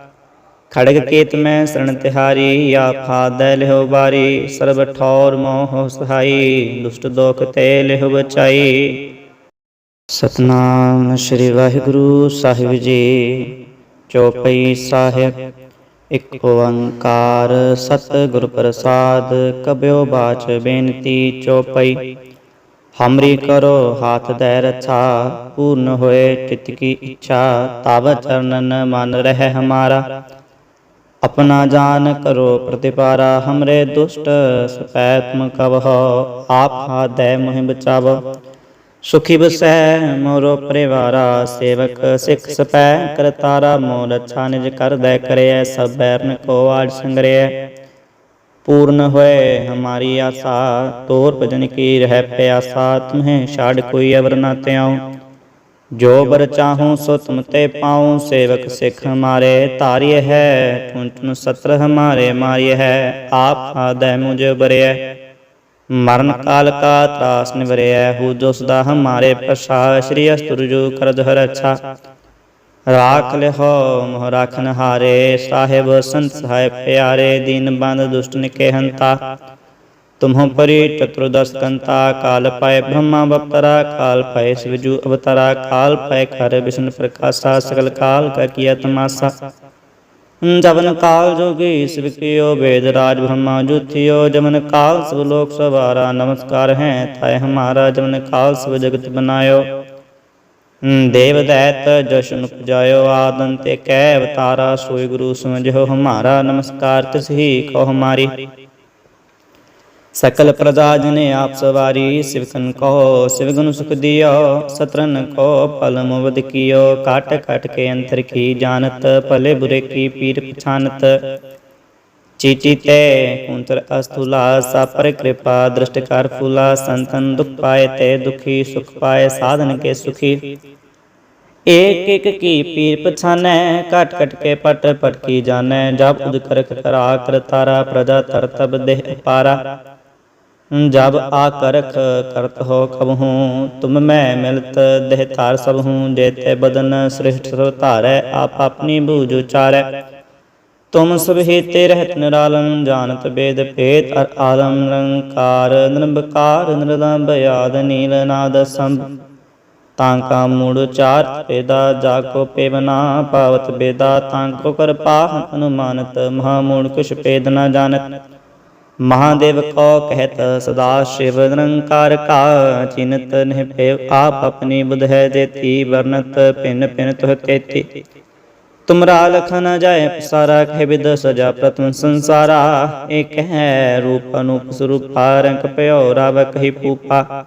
ਖੜਗ ਕੇਤ ਮੈਂ ਸਰਣ ਤਿਹਾਰੀ ਆਫਾ ਦੈ ਲਿਹੁ ਬਾਰੀ, ਸਰਬ ਠੌਰ ਮੋਹ ਸਹਾਈ, ਦੁਸ਼ਟ ਦੋਖ ਤੇ ਲਿਹੁ ਬਚਾਈ। ਸਤਨਾਮ ਸ੍ਰੀ ਵਾਹਿਗੁਰੂ ਸਾਹਿਬ ਜੀ, ਚੌਪਈ ਸਾਹਿਬ, ਇਕ ਓੰਕਾਰ ਸਤਿਗੁਰ ਪ੍ਰਸਾਦ, ਕਬਿਓ ਬਾਚ ਬੇਨਤੀ ਚੌਪਈ। ਹਮਰੀ ਕਰੋ ਹਾਥ ਦੈ ਰਛਾ, ਪੂਰਨ ਹੋਏ ਚਿਤ ਕੀ ਇੱਛਾ, ਤਵ ਚਰਨਨ ਮਨ ਰਹਿ ਹਮਾਰਾ। अपना जान करो प्रतिपारा हमरे दुष्ट सपैत्म कवह आप हादय मोहि बचाव सुखी बसै मोरो परिवारा सेवक सिख सपै करतारा मोर अच्छा निज कर दय करे सब बैरन को आज संग्रह पूर्ण होए हमारी आशा तोर भजन की रह प्यासा तुम्हें छाड़ कोई अवर न त्याऊं ਜੋ ਬਰ ਚਾਹੂੰ ਸੋ ਤੁਮ ਤੇ ਪਾਉ, ਸੇਵਕ ਸਿੱਖ ਹਮਾਰੇ ਤਾਰਿਯ ਹੈ ਤੁਨ ਸਤਰ ਹਮਾਰੇ ਮਾਰਿਯ ਹੈ, ਆਪ ਆਦੈ ਮੁਝ ਬਰਿਐ। ਮਰਨ ਕਾਲ ਕਾ ਤਰਾਸ ਨਿਵਰਿਐ, ਹੂ ਜੋ ਸਦਾ ਹਮਾਰੇ ਪ੍ਰਸਾਦ, ਸ਼੍ਰੀ ਅਸਤੁਰਜੂ ਕਰਦ ਹਰ ਅੱਛਾ। ਰਾਖ ਲਿਹੋ ਮੋਹ ਰਾਖਨ ਹਾਰੇ, ਸਾਹਿਬ ਸੰਤ ਸਹਾਇ ਪਿਆਰੇ, ਦੀਨ ਬੰਦ ਦੁਸ਼ਟ ਨਿਕੇ ਹੰਤਾ ਤੁਮਹੁ ਪਰੀ ਚਤੁਰਦਸ ਕੰਤਾ ਕਾਲ ਪਾਏ ਬ੍ਰਹਮਾ ਬਪਤਰਾ ਕਾਲ ਪਾਏ ਸਿਵਜੂ ਅਵਤਾਰਾ, ਕਾਲ ਪਾਏ ਕਰ ਵਿਸ਼ਨ ਪ੍ਰਕਾਸ਼ਾ ਸਕਲ ਕਾਲ ਕਾ ਕੀਆ ਤਮਾਸਾ। ਜਵਨ ਕਾਲ ਜੋਗੀ ਸਿਵ ਕੀਓ ਵੇਦ ਰਾਜ ਬ੍ਰਹਮਾ ਜੁਥਿਓ ਜਮਨ ਕਾਲ ਸਭ ਲੋਕ ਸਵਾਰਾ ਨਮਸਕਾਰ ਹੈ ਤਾਏ ਹਮਾਰਾ ਜਮਨ ਕਾਲ ਸਭ ਜਗਤ ਬਨਾਇਓ। ਦੇਵ ਦੈਤ ਜਸ਼ਨ ਉਪਜਾਇਓ ਆਦਨ ਤੇ ਕੈ ਅਵਤਾਰਾ ਸੋਈ ਗੁਰੂ ਸਮਝੋ, ਹਮਾਰਾ ਨਮਸਕਾਰ ਤਿਸ ਹੀ ਕੋ ਸਕਲ ਪ੍ਰਜਾ ਜਨੇ ਆਪ ਸਵਾਰੀ, ਸਿਵਕਨ ਕਹੋ ਸਿਵਗਨ ਸੁਖ ਦਿਓ ਸਤਰਨ ਕੋ ਪਲ ਮੁਵਦ ਕੀਓ, ਕਾਟ ਕਾਟ ਕੇ ਅੰਤਰ ਕੀ ਜਾਣਤ, ਭਲੇ ਬੁਰੇ ਕੀ ਪੀਰ ਪਛਾਨਤ। ਚੀਟੀ ਤੇ ਕੁੰਤਰ ਅਸਥੂਲਾ, ਸਾਪਰ ਕਿਰਪਾ, ਦ੍ਰਿਸ਼ਟ ਕਰ ਫੂਲਾ, ਸੰਤਨ ਦੁਖ ਪਾਏ ਤੇ ਦੁਖੀ ਸੁਖ ਪਾਏ, ਸਾਧਨ ਕੇ ਸੁਖੀ। ਏਕ ਏਕ ਕੀ ਪੀਰ ਪਛਾਨੈ ਕਟ ਕਟ ਕੇ ਪਟ ਪਟ ਕੀ ਜਾਣੈ ਜਬ ਉਦ ਕਰਕ ਕਰਾ, ਕਰਤਾਰਾ ਪ੍ਰਜਾ ਤਰਤਬ ਦੇਹ ਪਾਰਾ। ਜਬ ਆ ਕਰਖ ਕਰਤ ਹੋ ਕਬਹੂ ਤੁਮ ਮੈਂ ਮਿਲਤ ਦੇਹ ਧਾਰ ਸਭ ਹੂੰ, ਜੇਤੇ ਬਦਨ ਸ੍ਰਿਸ਼ਟ ਸਭ ਧਾਰੈ, ਆਪ ਆਪਣੀ ਬੂਝ ਉਚਾਰੈ। ਤੁਮ ਸਭ ਹੀਤੇ ਰਹਿਤ ਨਿਰਾਲਮ ਜਾਣਤ ਬੇਦ ਭੇਦ ਅਰ ਆਲਮ ਨਿਰੰਕਾਰ ਨਿਰੰਬਕਾਰ ਨਿਰਲੰਭ ਆਦ ਨੀਲ ਨਾਦ ਸੰਭ। ਤਾਂ ਕਾ ਮੂੜ ਚਾਰ ਪੇਦਾ ਜਾ ਕੋ ਪੇਵਨਾ ਪਾਵਤ ਬੇਦਾ, ਤਾਂ ਕੋ ਕਰ ਪਾਹ ਅਨੁਮਾਨਤ, ਮਹਾ ਮੂੜ ਕੁਛ ਪੇਦ ਨਾ ਜਾਣਤ। ਮਹਾਦੇਵ ਕੋ ਕਹਿਤ, ਸਦਾ ਸ਼ਿਵ ਨਿਰੰਕਾਰ ਕਾ, ਚਿਨਤ ਨਹਿ ਪੇਵ ਆਪ ਆਪਣੀ ਬੁਧ ਹੈ ਦੇਤੀ ਵਰਨਤ ਪਿਨ ਪਿਨ ਤੁਹ ਤੇਤੀ ਤੁਮਰਾ ਲਖ ਨ ਜਾਏ, ਪਸਾਰਾ ਕਹਿ ਬਿਦ ਸਜਾ ਪ੍ਰਤਮ ਸੰਸਾਰਾ। ਏਕ ਹੈ ਰੂਪ ਅਨੂਪ ਸਰੂਪਾ ਰੰਗ ਭਇਓ ਰਵ ਕਹੀ ਪੂਪਾ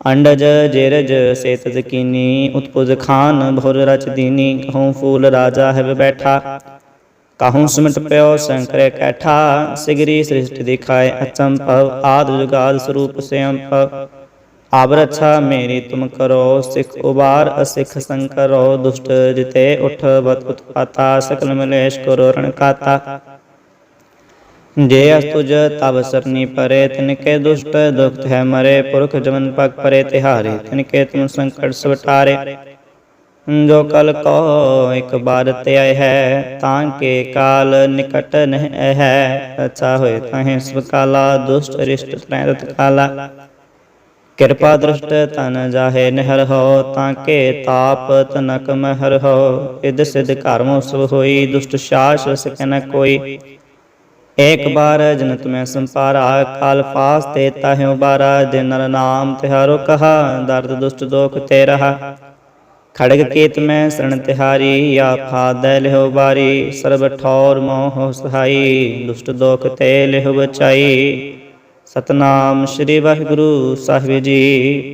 ਅੰਡਜ ਜੇਰਜ ਸੇਤਜ ਕੀਨੀ ਉਤਪੁਜ ਖਾਨ, ਭੁਰ ਰਚ ਦੀਨੀ, ਕਹੂੰ ਫੂਲ ਰਾਜਾ ਹੈ ਬੈਠਾ। ਕਾਹੂ ਸਿਮਟ ਪਿਓ ਸੰਕਰੇ ਕੈਠਾ, ਸਿਗਰੀ ਸ੍ਰਿਸ਼ਟ ਦਿਖਾਏ ਅਚੰਪਵ ਆਦ ਜੁਗਾਦ ਸਰੂਪ ਸਿਅੰਪਵ ਆਬ ਰੱਛਾ ਮੇਰੀ ਤੁਮ ਕਰੋ, ਸਿਖ ਉਬਾਰ ਅਸਿਖ ਸੰਕਰੋ ਦੁਸ਼ਟ ਜਿਤੇ ਉਠ ਬਤ ਉਤਪਾਤਾ, ਸਕਲ ਮਲੇਸ਼ ਕਰੋ ਰਣ ਕਾਤਾ। ਜੇ ਅਸਤੁਜ ਤਬ ਸਰਨੀ ਪਰੇ, ਤਿਨਕੇ ਦੁਸ਼ਟ ਦੁਖਤ ਹੈ ਮਰੇ, ਪੁਰਖ ਜਮਨ ਪਗ ਪਰੇ, ਤਿਹਾਰੇ ਤਿਨਕੇ ਤੁਮ ਸੰਕਟ ਸਵਟਾਰੇ। ਜੋ ਕਲ ਕੋ ਇਕ ਬਾਰ ਤੇ ਹੈ, ਤਾਂ ਕੇ ਕਾਲ ਨਿਕਟ ਨਹਿ ਹੈ। ਅੱਛਾ ਹੋਏ ਤਾਹੇ ਸਭ ਦੁਸ਼ਟ ਰਿਸ਼ਟ ਤ੍ਰੈਤ ਕਾਲਾ। ਕਿਰਪਾ ਦ੍ਰਿਸ਼ਟ ਤਨ ਜਾਹੇ ਨਹਿਰ ਹੋ, ਤਾਂ ਕੇ ਤਾਪ ਤਨਕ ਮਹਿਰ ਹੋ। ਇਦ ਸਿਧ ਕਰਮੋ ਸਭ ਹੋਈ, ਦੁਸ਼ਟ ਸ਼ਾਸ ਸਕੈ ਨ ਕੋਈ। ਏਕ ਬਾਰ ਜਨ ਤੁਮੈ ਸੰਪਾਰਾ, ਕਾਲ ਫਾਸ ਤੇ ਤਾਹਿਉ ਉਬਾਰਾ ਜਿਨ ਨਾਮ ਤਿਹਾਰੋ ਕਹਾ, ਦਰਦ ਦੁਸ਼ਟ ਦੋਖ ਤੇ ਰਹਾ। ਖੜਗ ਕੇਤ ਮੈਂ ਸਰਣ ਤਿਹਾਰੀ ਆਫਾ ਦੈ ਲਿਹੁ ਬਾਰੀ, ਸਰਬ ਠੌਰ ਮੋਹ ਸਹਾਈ, ਦੁਸ਼ਟ ਦੋਖ ਤੇ ਲਿਹੁ ਬਚਾਈ। ਸਤਨਾਮ ਸ੍ਰੀ ਵਾਹਿਗੁਰੂ ਸਾਹਿਬ ਜੀ।